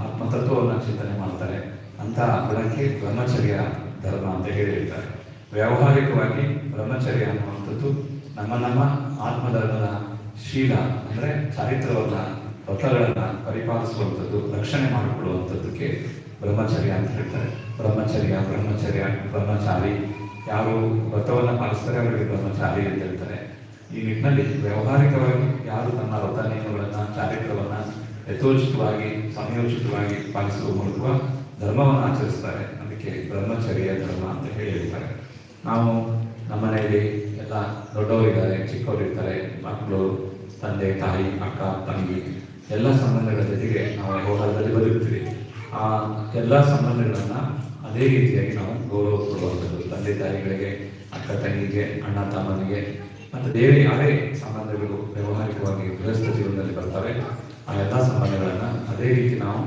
ಆತ್ಮತತ್ವವನ್ನು ಚಿಂತನೆ ಮಾಡ್ತಾರೆ ಅಂತ ಗುಣಕ್ಕೆ ಬ್ರಹ್ಮಚರ್ಯ ಧರ್ಮ ಅಂತ ಹೇಳಿರ್ತಾರೆ. ವ್ಯಾವಹಾರಿಕವಾಗಿ ಬ್ರಹ್ಮಚರ್ಯ ಅನ್ನುವಂಥದ್ದು ನಮ್ಮ ನಮ್ಮ ಆತ್ಮಧರ್ಮದ ಶೀಲ ಅಂದರೆ ಚಾರಿತ್ರವನ್ನ ವ್ರತಗಳನ್ನು ಪರಿಪಾಲಿಸುವಂಥದ್ದು, ರಕ್ಷಣೆ ಮಾಡಿಕೊಳ್ಳುವಂಥದ್ದಕ್ಕೆ ಬ್ರಹ್ಮಚರ್ಯ ಅಂತ ಹೇಳ್ತಾರೆ. ಬ್ರಹ್ಮಚರ್ಯ ಬ್ರಹ್ಮಚರ್ಯ, ಬ್ರಹ್ಮಚಾರಿ. ಯಾರು ವ್ರತವನ್ನು ಪಾಲಿಸ್ತಾರೆ ಅವರಿಗೆ ಬ್ರಹ್ಮಚಾರಿ ಅಂತ ಹೇಳ್ತಾರೆ. ಈ ನಿಟ್ಟಿನಲ್ಲಿ ವ್ಯಾವಹಾರಿಕವಾಗಿ ಯಾರು ತನ್ನ ವ್ರತ ನಿಯಮಗಳನ್ನು ಚಾರಿತ್ರವನ್ನ ಯಥೋಚಿತವಾಗಿ, ಸಮಯೋಚಿತವಾಗಿ ಪಾಲಿಸುವ ಮೂಲಕ ಧರ್ಮವನ್ನು ಆಚರಿಸ್ತಾರೆ. ಅದಕ್ಕೆ ಬ್ರಹ್ಮಚರ್ಯ ಧರ್ಮ ಅಂತ ಹೇಳಿ ಹೇಳ್ತಾರೆ. ನಾವು ನಮ್ಮನೆಯಲ್ಲಿ ಎಲ್ಲ ದೊಡ್ಡವರಿದ್ದಾರೆ ಚಿಕ್ಕವರಿರ್ತಾರೆ ಮಕ್ಕಳು, ತಂದೆ, ತಾಯಿ, ಅಕ್ಕ, ತಂಗಿ, ಎಲ್ಲ ಸಂಬಂಧಗಳ ಜೊತೆಗೆ ನಾವು ಹೋರಾಟದಲ್ಲಿ ಬದುಕ್ತೀವಿ. ಆ ಎಲ್ಲ ಸಂಬಂಧಗಳನ್ನು ಅದೇ ರೀತಿಯಾಗಿ ನಾವು ಗೌರವ ಕೊಡುವಂಥದ್ದು. ತಂದೆ ತಾಯಿಗಳಿಗೆ, ಅಕ್ಕ ತಂಗಿಗೆ, ಅಣ್ಣ ತಮ್ಮನಿಗೆ, ಮತ್ತು ಬೇರೆ ಯಾರೇ ಸಂಬಂಧಗಳು ವ್ಯಾವಹಾರಿಕವಾಗಿ ಗೃಹಸ್ಥ ಜೀವನದಲ್ಲಿ ಬರ್ತವೆ, ಆ ಎಲ್ಲ ಸಂಬಂಧಗಳನ್ನು ಅದೇ ರೀತಿ ನಾವು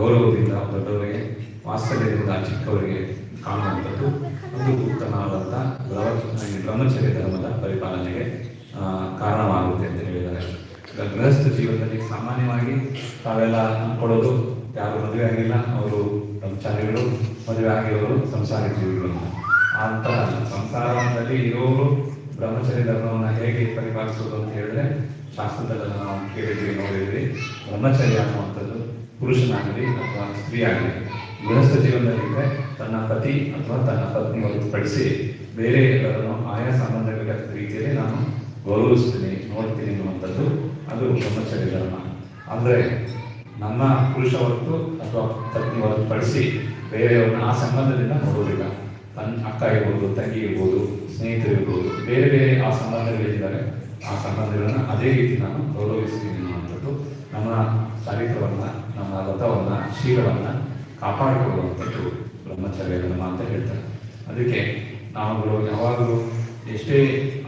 ಗೌರವದಿಂದ ದೊಡ್ಡವರಿಗೆ, ವಾತ್ಸಲ್ಯದಿಂದ ಚಿಕ್ಕವರಿಗೆ ಕಾಣುವಂಥದ್ದು ಒಂದು ಉತ್ತಮವಾದಂಥ ಈ ಬ್ರಹ್ಮಚರ್ಯ ಧರ್ಮದ ಪರಿಪಾಲನೆಗೆ ಕಾರಣವಾಗುತ್ತೆ ಅಂತ ಹೇಳಿದ್ದಾರೆ. ಈಗ ಗೃಹಸ್ಥ ಜೀವನದಲ್ಲಿ ಸಾಮಾನ್ಯವಾಗಿ ತಾವೆಲ್ಲ ಕೊಡೋದು ಯಾರು ಮದುವೆ ಆಗಿಲ್ಲ, ಅವರು ಬ್ರಹ್ಮಚಾರಿಗಳು, ಮದುವೆ ಆಗಿರೋರು ಸಂಸಾರ ಜೀವಿಗಳು ಅಂತ. ಸಂಸಾರದಲ್ಲಿ ಇರೋರು ಬ್ರಹ್ಮಚರ್ಯ ಧರ್ಮವನ್ನು ಹೇಗೆ ಪರಿಪಾಲಿಸೋದು ಅಂತ ಹೇಳಿದ್ರೆ ಶಾಸ್ತ್ರದಲ್ಲಿ ನಾವು ಕೇಳಿದ್ವಿ, ನೋಡಿದ್ವಿ. ಬ್ರಹ್ಮಚರ್ಯ ಅನ್ನುವಂಥದ್ದು ಪುರುಷನಾಗಲಿ ಅಥವಾ ಸ್ತ್ರೀ ಆಗಲಿ ಗೃಹಸ್ಥ ಜೀವನದಲ್ಲಿದ್ದರೆ ತನ್ನ ಪತಿ ಅಥವಾ ತನ್ನ ಪತ್ನಿ ಹೊರತುಪಡಿಸಿ ಬೇರೆ ಎಲ್ಲರನ್ನು ಆಯಾ ಸಂಬಂಧಗಳ ರೀತಿಯಲ್ಲಿ ನಾನು ಗೌರವಿಸ್ತೀನಿ, ನೋಡ್ತೀನಿ ಅನ್ನುವಂಥದ್ದು ಅದು ಬ್ರಹ್ಮಚರ್ಯ ಧರ್ಮ ಅಂದರೆ ನನ್ನ ಪುರುಷ ಹೊರತು ಅಥವಾ ಪತ್ನಿ ಹೊರತುಪಡಿಸಿ ಬೇರೆಯವ್ರನ್ನ ಆ ಸಂಬಂಧದಿಂದ ನೋಡೋದಿಲ್ಲ ತನ್ನ ಅಕ್ಕ ಇರ್ಬೋದು, ತಂಗಿ ಇರ್ಬೋದು, ಸ್ನೇಹಿತರು ಇರ್ಬೋದು, ಬೇರೆ ಬೇರೆ ಆ ಸಂಬಂಧಗಳಿದ್ದಾರೆ. ಆ ಸಂಬಂಧಗಳನ್ನು ಅದೇ ರೀತಿ ನಾನು ಗೌರವಿಸ್ತೀನಿ ಅನ್ನುವಂಥದ್ದು ನಮ್ಮ ಚರಿತ್ರವನ್ನು ನಮ್ಮ ರಥವನ್ನು ಶೀಲವನ್ನ ಕಾಪಾಡಿಕೊಳ್ಳುವಂಥದ್ದು ಬ್ರಹ್ಮಚರ್ಯ ಧರ್ಮ ಅಂತ ಹೇಳ್ತಾರೆ. ಅದಕ್ಕೆ ನಾವುಗಳು ಯಾವಾಗಲೂ ಎಷ್ಟೇ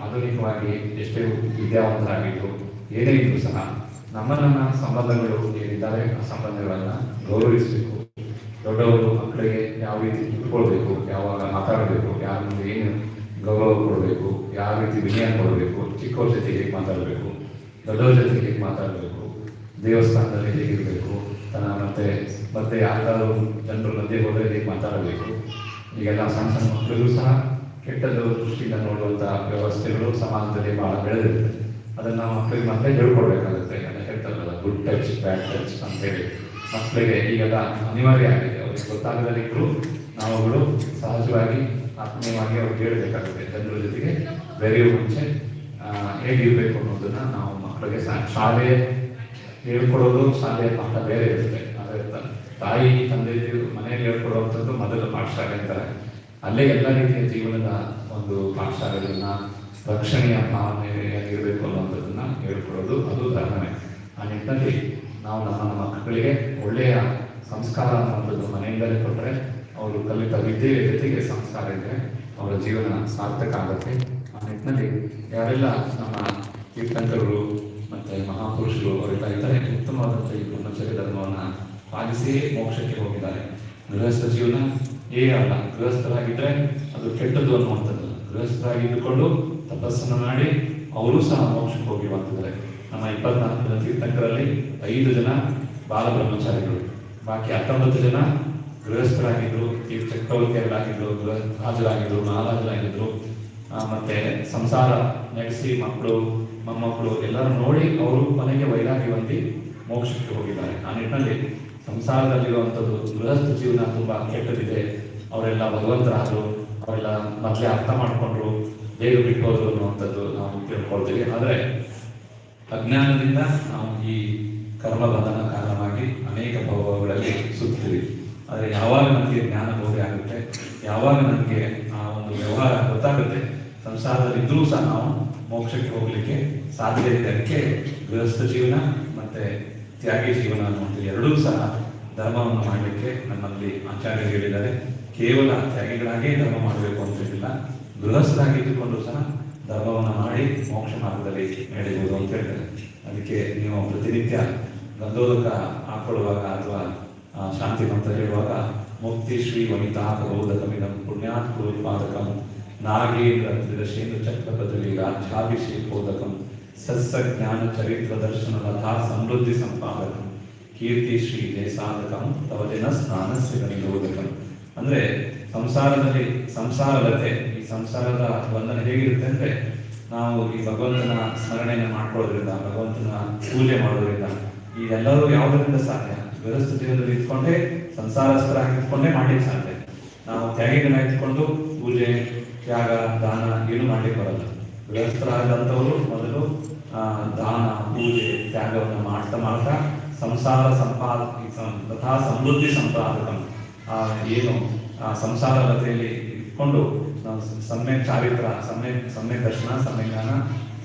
ಆಧುನಿಕವಾಗಿ, ಎಷ್ಟೇ ವಿದ್ಯಾವಂತರಾಗಿದ್ದು, ಏನೇ ಇದ್ರೂ ಸಹ ನಮ್ಮ ನಮ್ಮ ಸಂಬಂಧಗಳು ಏನಿದ್ದಾವೆ ಆ ಸಂಬಂಧಗಳನ್ನ ಗೌರವಿಸಬೇಕು. ದೊಡ್ಡವರು ಮಕ್ಕಳಿಗೆ ಯಾವ ರೀತಿ ಇಟ್ಕೊಳ್ಬೇಕು ಯಾವಾಗ ಮಾತಾಡಬೇಕು, ಯಾರ ಮುಂದೆ ಏನು ಗೌರವ ಕೊಡಬೇಕು, ಯಾವ ರೀತಿ ವಿನಯ ಕೊಡಬೇಕು, ಚಿಕ್ಕವ್ರ ಜೊತೆ ಹೇಗೆ ಮಾತಾಡಬೇಕು, ದೊಡ್ಡವ್ರ ಜೊತೆ ಹೇಗೆ ಮಾತಾಡಬೇಕು, ದೇವಸ್ಥಾನದಲ್ಲಿ ಹೇಗಿರಬೇಕು ಮತ್ತೆ ಮತ್ತೆ ಯಾರಾದರೂ ಜನರ ಮಧ್ಯೆ ಹೋದರೆ ಹೇಗೆ ಮಾತಾಡಬೇಕು? ಈಗೆಲ್ಲ ಸಣ್ಣ ಸಣ್ಣ ಮಕ್ಕಳಿಗೂ ಸಹ ಕೆಟ್ಟದ್ದು ದೃಷ್ಟಿಯಿಂದ ನೋಡುವಂಥ ವ್ಯವಸ್ಥೆಗಳು ಸಮಾಜದಲ್ಲಿ ಬಹಳ ಬೆಳೆದಿರುತ್ತೆ. ಅದನ್ನು ಮಕ್ಕಳಿಗೆ ಮತ್ತೆ ಹೇಳ್ಕೊಡ್ಬೇಕಾಗುತ್ತೆ. ಅಂತ ಹೇಳ್ತಾರಲ್ಲ, ಗುಡ್ ಟಚ್, ಬ್ಯಾಡ್ ಟಚ್ ಅಂತೇಳಿ ಮಕ್ಕಳಿಗೆ ಈಗೆಲ್ಲ ಅನಿವಾರ್ಯ ಆಗಿದೆ. ಅವ್ರಿಗೆ ಗೊತ್ತಾಗದಲ್ಲಿದ್ದರೂ ನಾವುಗಳು ಸಹಜವಾಗಿ, ಆತ್ಮೀಯವಾಗಿ ಅವ್ರಿಗೆ ಹೇಳ್ಬೇಕಾಗುತ್ತೆ. ಜನರ ಜೊತೆಗೆ ಬೆರೆಯುವ ಮುಂಚೆ ಹೇಗಿರಬೇಕು ಅನ್ನೋದನ್ನು ನಾವು ಮಕ್ಕಳಿಗೆ ಶಾಲೆ ಹೇಳ್ಕೊಡೋದು ಸಾಧ್ಯ ಪಾಠ ಬೇರೆ ಇರುತ್ತೆ. ಆದರೆ ತಾಯಿ, ತಂದೆ ಮನೆಯಲ್ಲಿ ಹೇಳ್ಕೊಡುವಂಥದ್ದು ಮೊದಲ ಪಾಠಶಾಲೆ ಅಂತಾರೆ. ಅಲ್ಲೇ ಎಲ್ಲ ರೀತಿಯ ಜೀವನದ ಒಂದು ಪಾಠಶಾಲೆಗಳನ್ನ ರಕ್ಷಣೆಯ ಭಾವನೆಯಾಗಿರಬೇಕು ಅನ್ನುವಂಥದ್ದನ್ನ ಹೇಳ್ಕೊಡೋದು ಅದು ಧರ್ಮವೇ ಆ ನಿಟ್ಟಿನಲ್ಲಿ ನಾವು ನಮ್ಮ ನಮ್ಮ ಮಕ್ಕಳಿಗೆ ಒಳ್ಳೆಯ ಸಂಸ್ಕಾರ ಅನ್ನುವಂಥದ್ದು ಮನೆಯಿಂದಲೇ ಕೊಟ್ಟರೆ ಅವರು ಕಲಿತ ವಿದ್ಯೆ ಜೊತೆಗೆ ಸಂಸ್ಕಾರ ಇದ್ದರೆ ಅವರ ಜೀವನ ಸಾರ್ಥಕ ಆಗುತ್ತೆ. ಆ ನಿಟ್ಟಿನಲ್ಲಿ ಯಾರೆಲ್ಲ ನಮ್ಮ ತೀರ್ಥಂಕರರು ಮತ್ತೆ ಮಹಾಪುರುಷರು ಅವರೆಲ್ಲ ಇದ್ದಾರೆ ಉತ್ತಮವಾದಂಥ ಈ ಬ್ರಹ್ಮಚರ್ಯ ಧರ್ಮವನ್ನು ಪಾಲಿಸಿ ಮೋಕ್ಷಕ್ಕೆ ಹೋಗಿದ್ದಾರೆ? ಗೃಹಸ್ಥ ಜೀವನ ಏ ಅಲ್ಲ ಗೃಹಸ್ಥರಾಗಿದ್ದರೆ ಅದು ಕೆಟ್ಟದ್ದು ಅನ್ನುವಂಥದ್ದು ಗೃಹಸ್ಥರಾಗಿದ್ದುಕೊಂಡು ತಪಸ್ಸನ್ನು ಮಾಡಿ ಅವರು ಸಹ ಮೋಕ್ಷಕ್ಕೆ ಹೋಗಿ ಬರ್ತಿದ್ದಾರೆ ನಮ್ಮ ಇಪ್ಪತ್ನಾಲ್ಕು ಜನ ತೀರ್ಥಂಕರಲ್ಲಿ ಐದು ಜನ ಬಾಲ ಬ್ರಹ್ಮಚಾರಿಗಳು. ಬಾಕಿ ಹತ್ತೊಂಬತ್ತು ಜನ ಗೃಹಸ್ಥರಾಗಿದ್ರು ಈ ಚಕ್ರವರ್ತಿಯರಾಗಿದ್ದರು ಗೃಹ ರಾಜರಾಗಿದ್ರು, ಮಹಾರಾಜರಾಗಿದ್ರು. ಮತ್ತು ಮತ್ತೆ ಸಂಸಾರ ನಡೆಸಿ ಮಕ್ಕಳು ಮೊಮ್ಮಕ್ಕಳು ಎಲ್ಲರೂ ನೋಡಿ ಅವರು ಮನೆಗೆ ವೈರಾಗ್ಯ ಹೊಂದಿ ಮೋಕ್ಷಕ್ಕೆ ಹೋಗಿದ್ದಾರೆ. ಆ ನಿಟ್ಟಿನಲ್ಲಿ ಸಂಸಾರದಲ್ಲಿರುವಂಥದ್ದು ಗೃಹಸ್ಥ ಜೀವನ ತುಂಬಾ ಕೆಟ್ಟದಿದೆ. ಅವರೆಲ್ಲ ಭಗವಂತರಾದರು, ಅವರೆಲ್ಲ ಮೊದಲೇ ಅರ್ಥ ಮಾಡಿಕೊಂಡ್ರು ಬೇಗ ಬಿಟ್ಟು ಹೋದ್ರು ಅನ್ನುವಂಥದ್ದು ನಾವು ತಿಳ್ಕೊಳ್ತೀವಿ. ಆದರೆ ಅಜ್ಞಾನದಿಂದ ನಾವು ಈ ಕರ್ಮ ಬಂಧನ ಕಾರಣವಾಗಿ ಅನೇಕ ಭಾವಗಳಲ್ಲಿ ಸುತ್ತೀವಿ. ಆದರೆ ಯಾವಾಗ ನಮಗೆ ಜ್ಞಾನ ಬೋಧೆ ಆಗುತ್ತೆ, ಯಾವಾಗ ನಮಗೆ ಆ ಒಂದು ವ್ಯವಹಾರ ಗೊತ್ತಾಗುತ್ತೆ ಸಂಸಾರದಲ್ಲಿ ಇದ್ರೂ ಸಹ ನಾವು ಮೋಕ್ಷಕ್ಕೆ ಹೋಗ್ಲಿಕ್ಕೆ ಸಾಧ್ಯ ಇದೆ ಅದಕ್ಕೆ ಗೃಹಸ್ಥ ಜೀವನ ಮತ್ತೆ ತ್ಯಾಗಿ ಜೀವನ ಅನ್ನುವಂಥ ಎರಡೂ ಸಹ ಧರ್ಮವನ್ನು ಮಾಡಲಿಕ್ಕೆ ನಮ್ಮಲ್ಲಿ ಆಚಾರ್ಯರು ಹೇಳಿದ್ದಾರೆ. ಕೇವಲ ತ್ಯಾಗಿಗಳಾಗೇ ಧರ್ಮ ಮಾಡಬೇಕು ಅಂತ ಹೇಳಿಲ್ಲ ಗೃಹಸ್ಥರಾಗಿದ್ದುಕೊಂಡು ಸಹ ಧರ್ಮವನ್ನು ಮಾಡಿ ಮೋಕ್ಷ ಮಾರ್ಗದಲ್ಲಿ ನಡೆಯುವುದು ಅಂತ ಹೇಳ್ತಾರೆ ಅದಕ್ಕೆ ನೀವು ಪ್ರತಿನಿತ್ಯ ಗಂಧೋದಕ ಹಾಕೊಳ್ಳುವಾಗ ಅಥವಾ ಶಾಂತಿ ಮಂತ್ರ ಹೇಳುವಾಗ ಮುಕ್ತಿ ಶ್ರೀ ವನಿತಾ ರೋದಕಮಿದಂ ಪುಣ್ಯಾತ್ ಪಾದಕಂ ನಾಗೇಂದ್ರ ಶೇಂದ್ರ ಚಕ್ರಪದಲ್ಲಿ ರಾಜ್ಯಾಭಿಷೇಕೋದಕಂ ಸಸ್ಯ ಜ್ಞಾನ ಚರಿತ್ರ ದರ್ಶನ ಲತಾ ಸಮೃದ್ಧಿ ಸಂಪಾದಕ, ಕೀರ್ತಿ ಶ್ರೀ ಜಯಸಾಧಕಂ, ತವ ದಿನ ಸ್ನಾನಸ್ಯ ನಿರೋಧಕಂ ಅಂದ್ರೆ ಸಂಸಾರದಲ್ಲಿ ಸಂಸಾರಲತೆ, ಈ ಸಂಸಾರದ ಬಂಧನ ಹೇಗಿರುತ್ತೆ ಅಂದ್ರೆ ನಾವು ಈ ಭಗವಂತನ ಸ್ಮರಣೆಯನ್ನು ಮಾಡ್ಕೊಳ್ಳೋದ್ರಿಂದ, ಭಗವಂತನ ಪೂಜೆ ಮಾಡೋದ್ರಿಂದ, ಈ ಎಲ್ಲರೂ ಯಾವುದರಿಂದ ಸಾಧ್ಯ? ಜೀವನದಲ್ಲಿ ಇದ್ಕೊಂಡೇ ಸಂಸಾರಸ್ಥರಾಗಿ ಇದ್ಕೊಂಡೇ ಮಾಡ್ಲಿಕ್ಕೆ ಸಾಧ್ಯ. ನಾವು ತ್ಯಾಗಿಗಳನ್ನ ಇಟ್ಕೊಂಡು ಪೂಜೆ ತ್ಯಾಗ, ದಾನ ಏನು ಮಾಡಲಿಕ್ಕೆ ಬರಲ್ಲ. ಗೃಹಸ್ಥರಾದಂಥವರು ಮೊದಲು ದಾನ, ಪೂಜೆ, ತ್ಯಾಗವನ್ನು ಮಾಡ್ತಾ ಮಾಡ್ತಾ ಸಂಸಾರ ಸಂಪಾದ ತಥಾ ಸಮೃದ್ಧಿ ಸಂಪಾದಕ ಏನು ಸಂಸಾರ ಕಥೆಯಲ್ಲಿ ಇಟ್ಕೊಂಡು ಸಮ್ಯಕ್ ಚಾರಿತ್ರ, ಸಮ್ಯಕ್ ಸಮ್ಯಕ್ ದರ್ಶನ, ಸಮ್ಯಕ್ ಜ್ಞಾನ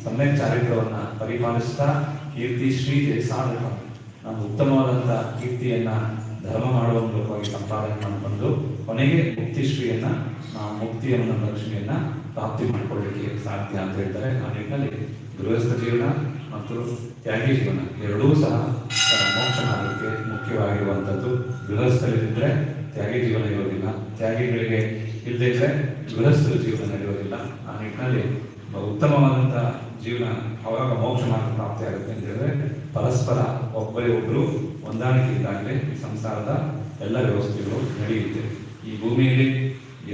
ಸಮ್ಯಕ್ ಚಾರಿತ್ರವನ್ನ ಪರಿಪಾಲಿಸ್ತಾ ಕೀರ್ತಿ ಶ್ರೀ ಸಾಧಕ ನಾವು ಉತ್ತಮವಾದಂಥ ಕೀರ್ತಿಯನ್ನ ಧರ್ಮ ಮಾಡುವ ಮೂಲಕವಾಗಿ ಸಂಪಾದನೆ ಮಾಡಿಕೊಂಡು ಕೊನೆಗೆ ಮುಕ್ತಿಶ್ರೀಯನ್ನ ಮುಕ್ತಿಯನ್ನು ರಕ್ಷಣೆಯನ್ನು ಪ್ರಾಪ್ತಿ ಮಾಡಿಕೊಳ್ಳಲಿಕ್ಕೆ ಸಾಧ್ಯ ಅಂತ ಹೇಳ್ತಾರೆ. ಆ ನಿಟ್ಟಿನಲ್ಲಿ ಗೃಹಸ್ಥ ಜೀವನ ಮತ್ತು ತ್ಯಾಗಿ ಜೀವನ ಎರಡೂ ಸಹ ಮೋಕ್ಷ ಮಾರ್ಗಕ್ಕೆ ಮುಖ್ಯವಾಗಿರುವಂಥದ್ದು. ಗೃಹಸ್ಥರಿದ್ದರೆ ತ್ಯಾಗಿ ಜೀವನ ಇರೋದಿಲ್ಲ. ತ್ಯಾಗಿಗಳಿಗೆ ಇಲ್ಲದೆ ಇದ್ರೆ ಗೃಹಸ್ಥರ ಜೀವನ ನಡೆಯೋದಿಲ್ಲ. ಆ ನಿಟ್ಟಿನಲ್ಲಿ ಉತ್ತಮವಾದಂಥ ಜೀವನ ಅವಾಗ ಮೋಕ್ಷ ಮಾರ್ಗ ಪ್ರಾಪ್ತಿ ಆಗುತ್ತೆ ಅಂತ ಹೇಳಿದ್ರೆ ಪರಸ್ಪರ ಒಬ್ಬರೇ ಒಬ್ಬರು ಹೊಂದಾಣಿಕೆ ಇದ್ದಾಗಲೇ ಸಂಸಾರದ ಎಲ್ಲ ವ್ಯವಸ್ಥೆಗಳು ನಡೆಯುತ್ತೆ. ಈ ಭೂಮಿಯಲ್ಲಿ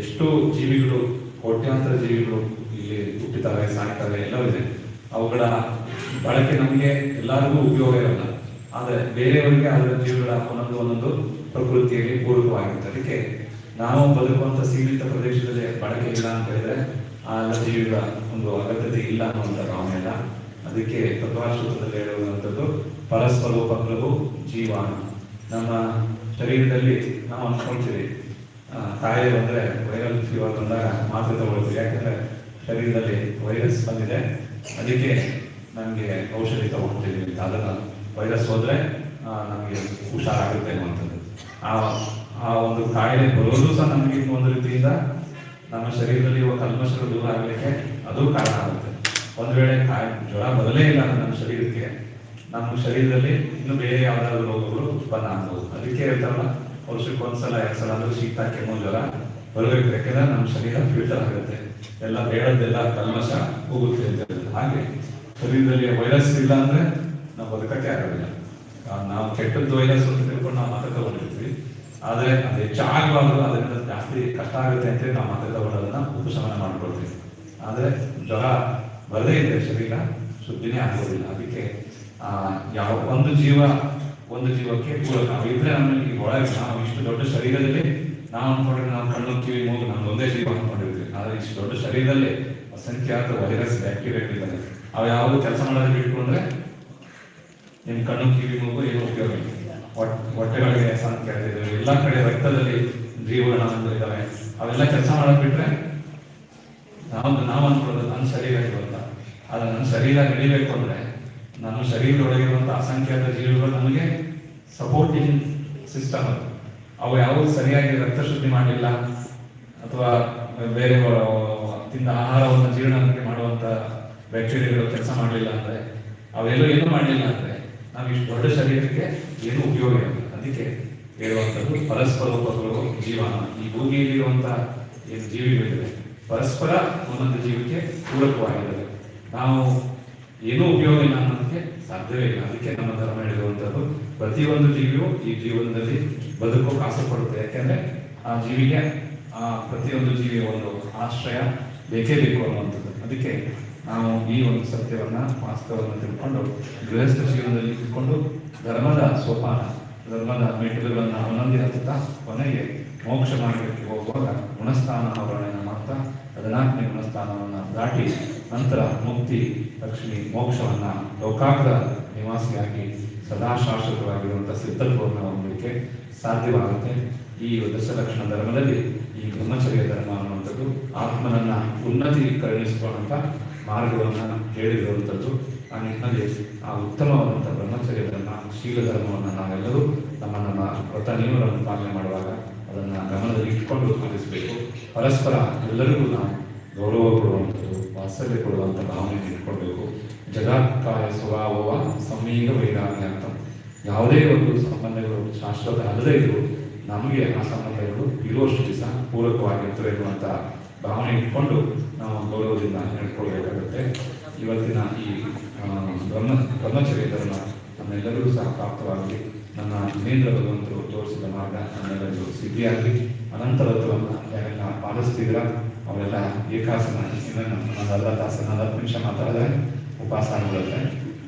ಎಷ್ಟೋ ಜೀವಿಗಳು, ಕೋಟ್ಯಾಂತರ ಜೀವಿಗಳು ಇಲ್ಲಿ ಹುಟ್ಟಿತವೆ ಸಾಯ್ತವೆ, ಎಲ್ಲವೂ ಇದೆ. ಅವುಗಳ ಬಳಕೆ ನಮಗೆ ಎಲ್ಲರಿಗೂ ಉಪಯೋಗ ಇರಲ್ಲ. ಆದರೆ ಬೇರೆಯವರಿಗೆ ಅದರ ಜೀವಿಗಳ ಒಂದೊಂದು ಒಂದೊಂದು ಪ್ರಕೃತಿಯಲ್ಲಿ ಪೂರಕವಾಗಿರುತ್ತೆ. ಅದಕ್ಕೆ ನಾವು ಬದುಕುವಂತ ಸೀಮಿತ ಪ್ರದೇಶದಲ್ಲಿ ಬಳಕೆ ಇಲ್ಲ ಅಂತ ಹೇಳಿದ್ರೆ ಆ ಜೀವಿಗಳ ಒಂದು ಅಗತ್ಯತೆ ಇಲ್ಲ ಅನ್ನುವಂಥ ಭಾವನೆ ಇಲ್ಲ. ಅದಕ್ಕೆ ತತ್ವಾಶ್ರತದಲ್ಲಿ ಹೇಳುವಂಥದ್ದು, ಪರಸ್ಪರ ಉಪಕ್ರವು ಜೀವಾಣು. ನಮ್ಮ ಶರೀರದಲ್ಲಿ ನಾವು ಅನ್ಕೊಳ್ತೀವಿ ಕಾಯಿಲೆ ಬಂದ್ರೆ ವೈರಲ್ ಫೀವರ್ ಬಂದಾಗ ಮಾತ್ರೆ ತಗೊಳ್ಬೇಕು ಯಾಕಂದರೆ ಶರೀರದಲ್ಲಿ ವೈರಸ್ ಬಂದಿದೆ. ಅದಕ್ಕೆ ನಮಗೆ ಔಷಧಿ ತಗೊಳ್ತೀವಿ ಅಂತ ಅದನ್ನು ವೈರಸ್ ಹೋದರೆ ನಮಗೆ ಹುಷಾರಾಗುತ್ತೆ ಅನ್ನುವಂಥದ್ದು. ಆ ಆ ಒಂದು ಕಾಯಿಲೆ ಬರೋದು ಸಹ ನಮಗೆ ಒಂದು ರೀತಿಯಿಂದ ನಮ್ಮ ಶರೀರದಲ್ಲಿ ಇರುವ ಕಲ್ಮಶಗಳು ದೂರ ಆಗಲಿಕ್ಕೆ ಅದು ಕಾರಣ ಆಗುತ್ತೆ. ಒಂದು ವೇಳೆ ಕಾಯಿ, ಜ್ವರ ಬರಲೇ ಇಲ್ಲ ನಮ್ಮ ಶರೀರಕ್ಕೆ, ನಮ್ಮ ಶರೀರದಲ್ಲಿ ಇನ್ನು ಬೇರೆ ಯಾವುದಾದ್ರು ರೋಗಗಳು ಉತ್ಪನ್ನ ಆಗ್ಬೋದು. ಅದಕ್ಕೆ ಹೇಳ್ತಾರಲ್ಲ ವರ್ಷಕ್ಕೆ ಒಂದ್ಸಲ ಎರಡು ಸಲ ಆದ್ರೂ ಶೀತ, ಕೆಮ್ಮು, ಜ್ವರ ಬರಬೇಕು ಯಾಕೆಂದ್ರೆ ನಮ್ಮ ಶರೀರ ಫಿಲ್ಟರ್ ಆಗುತ್ತೆ. ಎಲ್ಲ ಬೇಡದ್ದೆಲ್ಲ ಕಲ್ಮಶ ಹೋಗುತ್ತೆ ಅಂತ. ಹಾಗೆ ಶರೀರದಲ್ಲಿ ವೈರಸ್ ಇಲ್ಲ ಅಂದ್ರೆ ನಾವು ಬದುಕಕ್ಕೆ ಆಗೋದಿಲ್ಲ. ನಾವು ಕೆಟ್ಟದ್ದು ವೈರಸ್ ಅಂತ ತಿಳ್ಕೊಂಡು ನಾವು ಮಾತ್ರ ತಗೊಂಡಿರ್ತೀವಿ ಆದರೆ ಅದು ಹೆಚ್ಚಾಗಬಾರ್ದು, ಅದರಿಂದ ಜಾಸ್ತಿ ಕಷ್ಟ ಆಗುತ್ತೆ ಅಂತ ನಾವು ಮಾತ್ರ ತಗೊಳ್ಳೋದನ್ನ ಉಪಶಮನ ಮಾಡ್ಕೊಳ್ತೀವಿ. ಆದರೆ ಜ್ವರ ಬರದೇ ಇದೆ ಶರೀರ ಶುದ್ಧಿನೇ ಆಗೋದಿಲ್ಲ. ಅದಕ್ಕೆ ಯಾವ ಒಂದು ಜೀವ ಒಂದು ಜೀವಕ್ಕೆ ಪೂರಕ ನಾವು ಇದ್ರೆ ನಮ್ಮಲ್ಲಿ ಒಳಗೆ ನಾವು ಇಷ್ಟು ದೊಡ್ಡ ಶರೀರದಲ್ಲಿ ನಾವು ಅನ್ಕೊಂಡ್ರೆ ನಾವು ಕಣ್ಣು ಕಿವಿ ಮೂಗು ನಮ್ದು ಒಂದೇ ಜೀವ ಅನ್ಕೊಂಡಿರ್ತೀವಿ ಆದ್ರೆ ಇಷ್ಟು ದೊಡ್ಡ ಶರೀರದಲ್ಲಿ ಅಸಂಖ್ಯಾತ ವೈರಸ್ ಬ್ಯಾಕ್ಟೀರಿಯಾಗಳಿದ್ದಾವೆ ಅವು ಯಾವುದು ಕೆಲಸ ಮಾಡೋದು ಬಿಟ್ಕೊಂಡ್ರೆ ನಿಮ್ ಕಣ್ಣು ಕಿವಿ ಮೂಗು ಏನು ಉಪಯೋಗ ಹೊಟ್ಟೆಗಳಿಗೆ ಸಂಖ್ಯೆ ಎಲ್ಲ ಕಡೆ ರಕ್ತದಲ್ಲಿ ಜೀವಗಳು ಇದಾವೆ ಅವೆಲ್ಲ ಕೆಲಸ ಮಾಡೋದ್ ಬಿಟ್ರೆ ನಾವು ನಾವು ಅನ್ಕೊಳ್ಳೋದು ನನ್ನ ಶರೀರ ಇರುವಂತ. ಆದ್ರೆ ನನ್ನ ಶರೀರ ನಡಿಬೇಕು ಅಂದ್ರೆ ನನ್ನ ಶರೀರದೊಳಗಿರುವಂಥ ಅಸಂಖ್ಯಾತ ಜೀವಿಗಳು ನಮಗೆ ಸಪೋರ್ಟಿಂಗ್ ಸಿಸ್ಟಮ್ ಅದು. ಅವು ಯಾವುದು ಸರಿಯಾಗಿ ರಕ್ತ ಶುದ್ಧಿ ಮಾಡಲಿಲ್ಲ ಅಥವಾ ಬೇರೆ ತಿಂದ ಆಹಾರವನ್ನು ಜೀರ್ಣಕ್ಕೆ ಮಾಡುವಂಥ ಬ್ಯಾಕ್ಟೀರಿಯಾಗಳು ಕೆಲಸ ಮಾಡಲಿಲ್ಲ ಅಂದ್ರೆ, ಅವೆಲ್ಲೂ ಏನು ಮಾಡಲಿಲ್ಲ ಅಂದ್ರೆ ನಾವು ಇಷ್ಟು ದೊಡ್ಡ ಶರೀರಕ್ಕೆ ಏನು ಉಪಯೋಗ ಇಲ್ಲ. ಅದಕ್ಕೆ ಹೇಳುವಂಥದ್ದು ಪರಸ್ಪರ ಉಪಗಳು ಜೀವನ ಈ ಭೂಮಿಯಲ್ಲಿರುವಂತಹ ಏನು ಜೀವಿಗಳಿವೆ ಪರಸ್ಪರ ಒಂದೊಂದು ಜೀವಕ್ಕೆ ಪೂರಕವಾಗಿದೆ ನಾವು ಏನೂ ಉಪಯೋಗ ಇಲ್ಲ ಅನ್ನೋದಕ್ಕೆ ಸಾಧ್ಯವೇ ಇಲ್ಲ. ಅದಕ್ಕೆ ನಮ್ಮ ಧರ್ಮ ಹೇಳಿರುವಂಥದ್ದು ಪ್ರತಿಯೊಂದು ಜೀವಿಯು ಈ ಜೀವನದಲ್ಲಿ ಬದುಕು ಆಸೆ ಪಡುತ್ತೆ ಯಾಕೆಂದ್ರೆ ಆ ಜೀವಿಗೆ, ಆ ಪ್ರತಿಯೊಂದು ಜೀವಿಯ ಒಂದು ಆಶ್ರಯ ಬೇಕೇ ಬೇಕು ಅನ್ನುವಂಥದ್ದು. ಅದಕ್ಕೆ ನಾವು ಈ ಒಂದು ಸತ್ಯವನ್ನ ವಾಸ್ತವವನ್ನು ತಿಳ್ಕೊಂಡು, ಗೃಹಸ್ಥ ಜೀವನದಲ್ಲಿ ಇಟ್ಕೊಂಡು ಧರ್ಮದ ಸೋಪಾನ, ಧರ್ಮದ ಮೆಟ್ಟಿಲುಗಳನ್ನು ಹತ್ತುತ್ತಾ ಕೊನೆಗೆ ಮೋಕ್ಷ ಮಾರ್ಗಕ್ಕೆ ಹೋಗುವಾಗ ಗುಣಸ್ಥಾನ ಆವರಣೆಯನ್ನು ಮಾಡ್ತಾ ಹದಿನಾಲ್ಕನೇ ಗುಣಸ್ಥಾನವನ್ನು ದಾಟಿ ನಂತರ ಮುಕ್ತಿ, ಲಕ್ಷ್ಮಿ, ಮೋಕ್ಷವನ್ನು ಲೋಕಾಗ್ರ ನಿವಾಸಿಯಾಗಿ ಸದಾ ಶಾಶ್ವತವಾಗಿರುವಂತಹ ಸಿದ್ಧತ್ವವನ್ನು ಹೊಂದಲಿಕ್ಕೆ ಸಾಧ್ಯವಾಗುತ್ತೆ. ಈ ದಶಲಕ್ಷಣ ಧರ್ಮದಲ್ಲಿ ಈ ಬ್ರಹ್ಮಚರ್ಯ ಧರ್ಮ ಅನ್ನುವಂಥದ್ದು ಆತ್ಮನನ್ನ ಉನ್ನತೀಕರಣಿಸಿಕೊಳ್ಳುವಂತ ಮಾರ್ಗವನ್ನ ಹೇಳಿರುವಂಥದ್ದು. ಆ ನಿಟ್ಟಿನಲ್ಲಿ ಆ ಉತ್ತಮವಾದಂಥ ಬ್ರಹ್ಮಚರ್ಯ ಧರ್ಮ, ಶೀಲ ಧರ್ಮವನ್ನು ನಾವೆಲ್ಲರೂ ನಮ್ಮ ನಮ್ಮ ವ್ರತ ನಿಯಮಗಳನ್ನು ಪಾಲನೆ ಮಾಡುವಾಗ ಅದನ್ನ ಗಮನದಲ್ಲಿ ಇಟ್ಕೊಂಡು ಪಾಲಿಸಬೇಕು ಪರಸ್ಪರ ಎಲ್ಲರಿಗೂ ನಾವು ಗೌರವ ಕೊಡುವಂಥದ್ದು, ವಾತ್ಸಲ್ಯ ಕೊಡುವಂಥ ಭಾವನೆ ಇಟ್ಕೊಳ್ಬೇಕು. ಜಗತ್ಕಾಯ ಸ್ವಭಾವವ ಸಮೀಗ ವೈರಾಗ್ಯ ಅಂತ. ಯಾವುದೇ ಒಂದು ಸಂಬಂಧಗಳು, ಶಾಶ್ವತ ಅಲ್ಲದೇ ಇದ್ರು ನಮಗೆ ಆ ಸಂಬಂಧಗಳು ಇರುವಷ್ಟು ದಿವಸ ಪೂರಕವಾಗಿರ್ತವೆ ಎನ್ನುವಂಥ ಭಾವನೆ ಇಟ್ಕೊಂಡು ನಾವು ಗೌರವದಿಂದ ನಡ್ಕೊಳ್ಬೇಕಾಗುತ್ತೆ ಇವತ್ತಿನ ಈ ಬ್ರಹ್ಮ, ಬ್ರಹ್ಮಚರ್ಯ ಧರ್ಮ ನಮ್ಮೆಲ್ಲರಿಗೂ ಸಹ ಪ್ರಾಪ್ತವಾಗಲಿ ನನ್ನ ಜಿನೇಂದ್ರ ಭಗವಂತರು ತೋರಿಸಿದ ಮಾರ್ಗ ನಮ್ಮೆಲ್ಲರಿಗೂ ಸಿದ್ಧಿಯಾಗಲಿ. ಅನಂತರತ್ವವನ್ನು ಯಾರೆಲ್ಲ ಪಾಲಿಸ್ತಿದ್ರ ಅವೆಲ್ಲ ಏಕಾಸನ ಒಂದು ಅರ್ಧ ತಾಸು ನಲವತ್ತು ನಿಮಿಷ ಮಾತಾಡಿದ್ರೆ ಉಪವಾಸ ಆಗಿಬಿಡುತ್ತೆ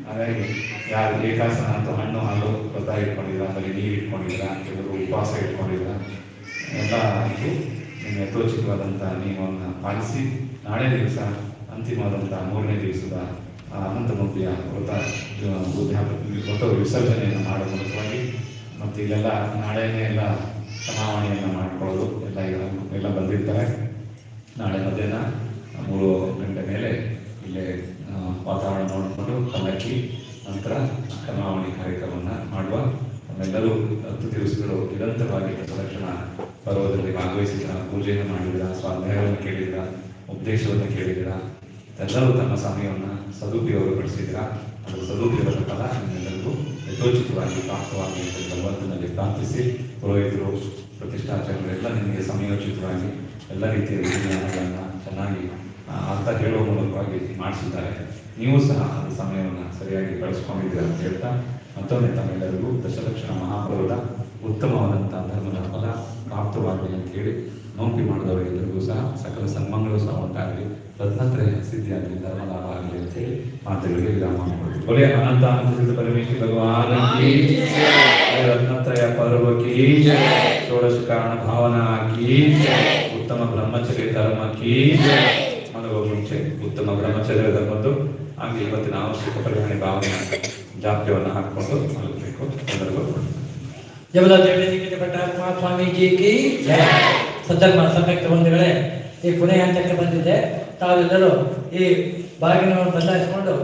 ಹಾಗಾಗಿ ಯಾರು ಏಕಾಸನ ಅಂತ ಹಣ್ಣು ಹಾಲು ವ್ರತ ಇಟ್ಕೊಂಡಿಲ್ಲ ಬರೀ ನೀರು ಇಟ್ಕೊಂಡಿಲ್ಲ ಕೆಲವರು ಉಪವಾಸ ಇಟ್ಕೊಂಡಿಲ್ಲ, ಎಲ್ಲ ಇದು ನಿಮ್ಮ ಯಥೋಚಿತವಾದಂಥ ನಿಯಮವನ್ನು ಪಾಲಿಸಿ ನಾಳೆ ದಿವಸ ಅಂತಿಮವಾದಂಥ ಮೂರನೇ ದಿವಸದ ಅನಂತ ಮುಕ್ತಿಯ ವ್ರತ ವ್ರತ ವಿಸರ್ಜನೆಯನ್ನು ಮಾಡುವ ಮೂಲಕವಾಗಿ ಮತ್ತು ಇಲ್ಲೆಲ್ಲ ನಾಳೆನೇ ಎಲ್ಲ ಚುನಾವಣೆಯನ್ನು ಮಾಡಿಕೊಳ್ಳೋದು, ಎಲ್ಲ ಎಲ್ಲ ಬಂದಿರ್ತಾರೆ. ನಾಳೆ ಮಧ್ಯಾಹ್ನ ಮೂರು ಗಂಟೆ ಮೇಲೆ ಇಲ್ಲೇ ವಾತಾವರಣ ನೋಡಿಕೊಂಡು ಕಲಕ್ಕಿ ನಂತರ ಚುನಾವಣೆ ಕಾರ್ಯಕ್ರಮವನ್ನು ಮಾಡುವ ನಮ್ಮೆಲ್ಲರೂ ಹತ್ತು ದಿವಸಗಳು ನಿರಂತರವಾಗಿ ಪ್ರದಕ್ಷಿಣ ಪರ್ವದಲ್ಲಿ ಭಾಗವಹಿಸಿದ ಪೂಜೆಯನ್ನು ಮಾಡಿದ್ರ, ಸ್ವಾಧ್ಯಾಯವನ್ನು ಕೇಳಿದ್ರ, ಉಪದೇಶವನ್ನು ಕೇಳಿದ್ರ, ಎಲ್ಲರೂ ತಮ್ಮ ಸಮಯವನ್ನು ಸದುಪಯೋಗಪಡಿಸಿದ್ರ. ಅದು ಸದುಪಯೋಗದ ಫಲ ನಿಮ್ಮೆಲ್ಲರಿಗೂ ಯಥೋಚಿತವಾಗಿ ಪ್ರಾಪ್ತವಾಗಿ ಭಗವಂತನಲ್ಲಿ ಪ್ರಾರ್ಥಿಸಿ, ಪುರೋಹಿತರು, ಪ್ರತಿಷ್ಠಾಚಾರ್ಯರೆಲ್ಲ ನಿಮಗೆ ಸಮಯೋಚಿತವಾಗಿ ಎಲ್ಲ ರೀತಿಯ ವಿಜ್ಞಾನಗಳನ್ನು ಚೆನ್ನಾಗಿ ಅಂತ ಹೇಳುವ ಮೂಲಕವಾಗಿ ಮಾಡಿಸಿದ್ದಾರೆ ನೀವು ಸಹ ಅದು ಸಮಯವನ್ನು ಸರಿಯಾಗಿ ಬಳಸ್ಕೊಂಡಿದ್ದೀರ ಅಂತ ಹೇಳ್ತಾ, ಮತ್ತೊಮ್ಮೆ ತಮ್ಮೆಲ್ಲರಿಗೂ ದಶಲಕ್ಷಣ ಮಹಾಪರ್ವದ ಉತ್ತಮವಾದಂಥ ಧರ್ಮದ ಫಲ ಪ್ರಾಪ್ತವಾಗಲಿ ಅಂತ ಹೇಳಿ ನೌಕರಿ ಮಾಡಿದವರೆಲ್ಲರಿಗೂ ಸಹ ಸಕಲ ಸನ್ಮಾನಗಳು ಸಹ ಉಂಟಾಗಲಿ ರತ್ನತ್ರಯ ಸಿದ್ಧಿಯಾಗಲಿ ಧರ್ಮ ಆಗಲಿ ಅಂತ ಹೇಳಿ ಮಾತುಗಳಿಗೆ ವಿರಾಮ ಮಾಡ್ಕೊಳ್ತೀವಿ ಒಳ್ಳೆಯ ಅನಂತ ಅನಂತ ಪರಮೇಶ್ವರ ಭಗವಾನ್. ರತ್ನತ್ರಯ ಪರ್ವ ಕೀ. ಷೋಡಶ ಕಾರಣ ಭಾವನಾ ಕೀ. ಉತ್ತಮ ಬ್ರಹ್ಮಚರ್ಯ ಧರ್ಮ ಕಿ ಜೈ. ಮಲಗುವ ಮುಂಚೆ ಉತ್ತಮ ಬ್ರಹ್ಮಚರ್ಯ ಧರ್ಮದ್ದು, ಹಾಗೆ ಇವತ್ತಿನ ಅವಶ್ಯಕ ಪರಿಗಣನೆ ಭಾವನೆ ಜಾಪ್ಯವನ್ನು ಹಾಕೊಂಡು ಮಲಗಬೇಕು ಎಲ್ಲರಿಗೂ ಜಗದೀಶ ಪಟ್ಟಾತ್ಮ ಸ್ವಾಮೀಜಿ ಕಿ ಜಯ ಸದ್ಧರ್ಮ ಸಂಪರ್ಕ ಬಂಧುಗಳೇ, ಈ ಪುಣೆ ಹಂತಕ್ಕೆ ಬಂದಿದೆ, ತಾವೆಲ್ಲರೂ ಈ ಬಾಗಿನವನ್ನು ಬದಲಾಯಿಸಿಕೊಂಡು